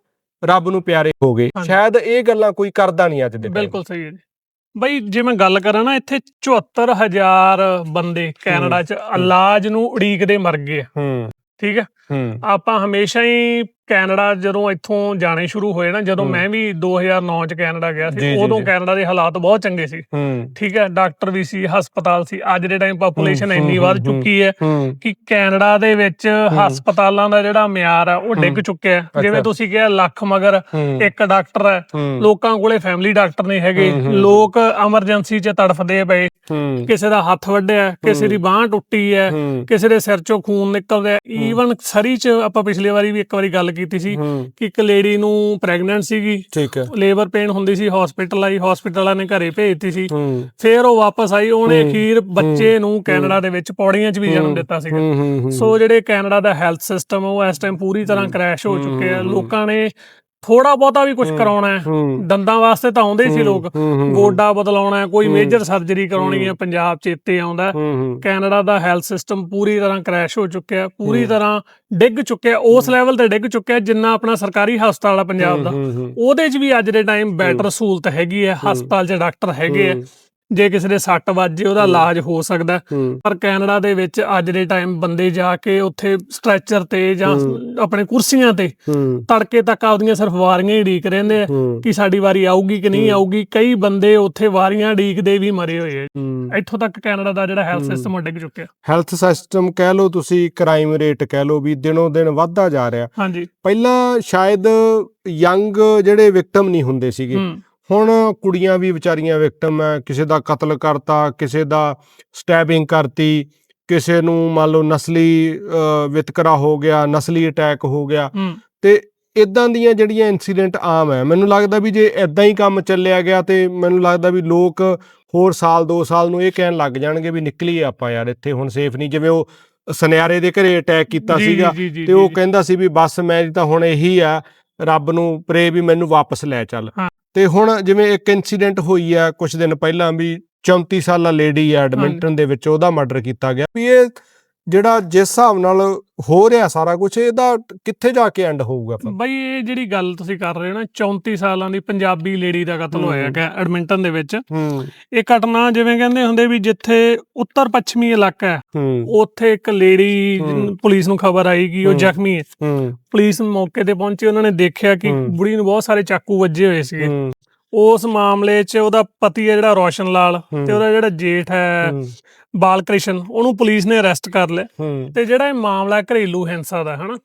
ਰੱਬ ਨੂੰ ਪਿਆਰੇ ਹੋ ਗਏ। ਹਾਂਜੀ। ਸ਼ਾਇਦ ਇਹ ਗੱਲਾਂ ਕੋਈ ਕਰਦਾ ਨਹੀਂ ਅੱਜ ਦੇ time ਬਿਲਕੁਲ ਸਹੀ ਹੈ ਜੀ। ਬਈ ਜੇ ਮੈਂ ਗੱਲ ਕਰਾਂ ਨਾ ਇੱਥੇ 74000 ਬੰਦੇ ਕੈਨੇਡਾ 'ਚ ਇਲਾਜ ਨੂੰ ਉਡੀਕਦੇ ਮਰ ਗਏ ਆ, ਹੂੰ। ਠੀਕ ਹੈ? ਆਪਾਂ ਹਮੇਸ਼ਾ ਹੀ ਕੈਨੇਡਾ ਜਦੋਂ ਇੱਥੋਂ ਜਾਣੇ ਸ਼ੁਰੂ ਹੋਏ ਨਾ ਜਦੋਂ। ਮੈਂ ਵੀ 2009 ਚ ਕੈਨੇਡਾ ਗਿਆ ਸੀ ਉਦੋਂ। ਕੈਨੇਡਾ ਦੇ ਹਾਲਾਤ ਬਹੁਤ ਚੰਗੇ ਸੀ। ਠੀਕ ਹੈ? ਡਾਕਟਰ ਵੀ ਸੀ ਹਸਪਤਾਲ ਸੀ ਅੱਜ ਦੇ ਟਾਈਮ ਪਾਪੂਲੇਸ਼ਨ ਇੰਨੀ ਵੱਧ ਚੁੱਕੀ ਹੈ ਕਿ ਕੈਨੇਡਾ ਦੇ ਵਿੱਚ ਹਸਪਤਾਲਾਂ ਦਾ ਜਿਹੜਾ ਮਿਆਰ ਆ ਉਹ ਡਿੱਗ। ਚੁੱਕਿਆ ਹੈ। ਜਿਵੇਂ ਤੁਸੀਂ ਕਿਹਾ ਲੱਖ ਮਗਰ ਇੱਕ ਡਾਕਟਰ ਹੈ। ਲੋਕਾਂ ਕੋਲੇ ਫੈਮਿਲੀ ਡਾਕਟਰ ਨਹੀਂ ਹੈਗੇ। ਲੋਕ ਐਮਰਜੈਂਸੀ 'ਚ ਤੜਫਦੇ ਪਏ। ਕਿਸੇ ਦਾ ਹੱਥ ਵੱਢਿਆ ਕਿਸੇ ਦੀ ਬਾਹ ਟੁੱਟੀ ਹੈ। ਕਿਸੇ ਦੇ ਸਿਰ 'ਚੋਂ ਖੂਨ ਨਿਕਲ ਰਿਹਾ ਈਵਨ ਸਰੀ 'ਚ ਆਪਾਂ ਪਿਛਲੀ ਵਾਰੀ ਵੀ ਇੱਕ ਵਾਰੀ ਗੱਲ ਕੀਤੀ ਸੀ ਕਿ ਇੱਕ ਲੇਡੀ ਨੂੰ ਪ੍ਰੈਗਨੈਂਟ ਸੀਗੀ। ਲੇਬਰ ਪੇਨ ਹੁੰਦੀ ਸੀ ਹਸਪੀਟਲ ਆਈ ਹਸਪੀਟਲਾਂ ਨੇ ਘਰੇ ਭੇਜਤੀ ਸੀ। ਫਿਰ ਉਹ ਵਾਪਸ ਆਈ ਉਹਨੇ ਅਖੀਰ ਬੱਚੇ ਨੂੰ ਕੈਨੇਡਾ ਦੇ ਵਿੱਚ ਪੌੜੀਆਂ 'ਚ ਵੀ ਜਨਮ ਦਿੱਤਾ ਸੀਗਾ। ਸੋ ਜਿਹੜੇ ਕੈਨੇਡਾ ਦਾ ਹੈਲਥ ਸਿਸਟਮ ਉਹ ਇਸ ਟਾਈਮ ਪੂਰੀ ਤਰ੍ਹਾਂ ਕ੍ਰੈਸ਼ ਹੋ ਚੁੱਕੇ ਆ ਲੋਕਾਂ ਨੇ ਥੋੜਾ ਬਹੁਤਾ ਵੀ ਕੁਝ ਕਰਾਉਣਾ ਹੈ। ਦੰਦਾਂ ਵਾਸਤੇ ਤਾਂ ਆਉਂਦੇ ਸੀ ਲੋਕ। ਗੋਡਾ ਬਦਲਾਉਣਾ ਕੋਈ ਮੇਜਰ ਸਰਜਰੀ ਕਰਾਉਣੀ ਹੈ। ਪੰਜਾਬ 'ਚ ਇੱਥੇ ਆਉਂਦਾ ਕੈਨੇਡਾ ਦਾ ਹੈਲਥ ਸਿਸਟਮ ਪੂਰੀ ਤਰ੍ਹਾਂ ਕ੍ਰੈਸ਼ ਹੋ ਚੁੱਕਿਆ ਪੂਰੀ। ਤਰ੍ਹਾਂ ਡਿੱਗ ਚੁੱਕਿਆ ਉਸ ਲੈਵਲ ਤੇ ਡਿੱਗ ਚੁੱਕਿਆ ਜਿੰਨਾ ਆਪਣਾ ਸਰਕਾਰੀ ਹਸਪਤਾਲ ਆ ਪੰਜਾਬ ਦਾ। ਉਹਦੇ 'ਚ ਵੀ ਅੱਜ ਦੇ ਟਾਈਮ ਬੈਟਰ ਸਹੂਲਤ ਹੈਗੀ ਹੈ। ਹਸਪਤਾਲ 'ਚ ਡਾਕਟਰ ਹੈਗੇ ਆ ਜੇ ਕਿਸੇ ਦੇ ਸੱਟ ਵੱਜੇ ਉਹਦਾ। ਇਲਾਜ ਹੋ ਸਕਦਾ। ਪਰ ਕੈਨੇਡਾ ਦੇ ਵਿੱਚ ਅੱਜ ਦੇ ਟਾਈਮ ਬੰਦੇ ਜਾ ਕੇ ਉੱਥੇ ਸਟ੍ਰੈਚਰ ਤੇ ਜਾਂ। ਆਪਣੇ ਕੁਰਸੀਆਂ ਤੇ ਤੜਕੇ ਤੱਕ ਆਪਦੀਆਂ ਸਿਰਫ ਵਾਰੀਆਂ ਹੀ ਢੀਕ ਰਹਿੰਦੇ ਆ ਕਿ ਸਾਡੀ ਵਾਰੀ ਆਊਗੀ ਕਿ ਨਹੀਂ। ਆਊਗੀ। ਕਈ ਬੰਦੇ ਉੱਥੇ ਵਾਰੀਆਂ ਢੀਕਦੇ ਵੀ ਮਰੇ ਹੋਏ ਆ। ਇੱਥੋਂ ਤੱਕ ਕੈਨੇਡਾ ਦਾ ਜਿਹੜਾ ਹੈਲਥ। ਸਿਸਟਮ ਡਿੱਗ ਚੁੱਕਿਆ। ਹੈਲਥ ਸਿਸਟਮ ਕਹਿ ਲਓ ਤੁਸੀਂ ਕ੍ਰਾਈਮ ਰੇਟ ਕਹਿ ਲਓ ਵੀ ਦਿਨੋਂ ਦਿਨ ਵੱਧਦਾ ਜਾ ਰਿਹਾ। ਹਾਂਜੀ। ਪਹਿਲਾਂ ਸ਼ਾਇਦ ਯੰਗ ਜਿਹੜੇ ਵਿਕਟਮ ਨਹੀਂ ਹੁੰਦੇ ਸੀਗੇ। ਹੁਣ ਕੁੜੀਆਂ ਵੀ ਵਿਚਾਰੀਆਂ ਵਿਕਟਮ ਹੈ ਕਿਸੇ ਦਾ ਕਤਲ ਕਰਤਾ ਕਿਸੇ ਦਾ ਸਟੈਬਿੰਗ ਕਰਤੀ ਕਿਸੇ ਨੂੰ ਮੰਨ ਲਓ ਨਸਲੀ ਵਿਤਕਰਾ ਹੋ ਗਿਆ ਨਸਲੀ ਅਟੈਕ ਹੋ ਗਿਆ। ਤੇ ਇਦਾਂ ਦੀਆਂ ਜਿਹੜੀਆਂ ਇਨਸੀਡੈਂਟ ਆਮ ਹੈ ਮੈਨੂੰ ਲੱਗਦਾ ਵੀ ਜੇ ਇਦਾਂ ਹੀ ਕੰਮ ਚੱਲਿਆ ਗਿਆ ਤੇ ਮੈਨੂੰ ਲੱਗਦਾ ਵੀ ਲੋਕ ਹੋਰ ਸਾਲ 2 ਸਾਲ ਨੂੰ ਇਹ ਕਹਿਣ ਲੱਗ ਜਾਣਗੇ ਵੀ ਨਿਕਲੀਏ ਆਪਾਂ ਯਾਰ ਇੱਥੇ ਹੁਣ ਸੇਫ ਨਹੀਂ। ਜਿਵੇਂ ਉਹ ਸੁਨਿਆਰੇ ਦੇ ਘਰੇ ਅਟੈਕ ਕੀਤਾ ਸੀਗਾ ਤੇ ਉਹ ਕਹਿੰਦਾ ਸੀ ਵੀ ਬਸ ਮੈਂ ਤਾਂ ਹੁਣ ਇਹੀ ਆ ਰੱਬ ਨੂੰ ਪ੍ਰੇ ਵੀ ਮੈਨੂੰ ਵਾਪਸ ਲੈ ਚੱਲ। ਤੇ ਹੁਣ ਜਿਵੇਂ ਇੱਕ ਇਨਸੀਡੈਂਟ ਹੋਈ ਆ ਕੁਝ ਦਿਨ ਪਹਿਲਾਂ ਵੀ 34 ਸਾਲਾ ਲੇਡੀ ਐਡਮਿੰਟਨ ਦੇ ਵਿੱਚ ਉਹਦਾ ਮਰਡਰ ਕੀਤਾ ਗਿਆ। ਵੀ ਇਹ ਜਿਹੜਾ ਜਿਸ ਹਿਸਾਬ ਨਾਲ ਹੋ ਰਿਹਾ ਸਾਰਾ ਕੁਝ ਇਹਦਾ ਕਿੱਥੇ ਜਾ ਕੇ ਐਂਡ ਹੋਊਗਾ ਫਿਰ ਬਈ ਇਹ ਜਿਹੜੀ ਗੱਲ ਤੁਸੀਂ ਕਰ ਰਹੇ ਹੋ ਨਾ 34 ਸਾਲਾਂ ਦੀ ਪੰਜਾਬੀ ਲੇਡੀ ਦਾ ਕਤਲ। ਹੋਇਆ ਹੈ ਐਡਮਿੰਟਨ ਦੇ ਵਿੱਚ ਇਹ ਘਟਨਾ ਜਿਵੇਂ ਕਹਿੰਦੇ ਹੁੰਦੇ ਵੀ ਜਿੱਥੇ ਉੱਤਰ ਪੱਛਮੀ ਇਲਾਕਾ ਹੈ ਉੱਥੇ ਇੱਕ ਲੇਡੀ। ਪੁਲਿਸ ਨੂੰ ਖਬਰ ਆਈ ਕਿ ਉਹ। ਜ਼ਖਮੀ ਹੈ ਪੁਲਿਸ ਮੌਕੇ ਤੇ ਪਹੁੰਚੀ ਉਹਨਾਂ ਨੇ ਦੇਖਿਆ ਕਿ। ਬੁੜੀ ਨੂੰ ਬਹੁਤ ਸਾਰੇ ਚਾਕੂ ਵੱਜੇ ਹੋਏ ਸੀਗੇ ਉਸ ਮਾਮਲੇ 'ਚ ਉਹਦਾ ਪਤੀ ਹੈ ਜਿਹੜਾ ਰੋਸ਼ਨ ਲਾਲ। ਤੇ ਉਹਦਾ ਜਿਹੜਾ ਜੇਠ ਹੈ ਹੂੰ, ਬਾਲ ਕ੍ਰਿਸ਼ਨ ਉਹਨੂੰ ਪੁਲਿਸ ਨੇ ਅਰੈਸਟ ਕਰ ਲਿਆ। ਤੇ ਜਿਹੜਾ ਇਹ ਮਾਮਲਾ ਘਰੇਲੂ ਹਿੰਸਾ ਦਾ ਹਨਾ?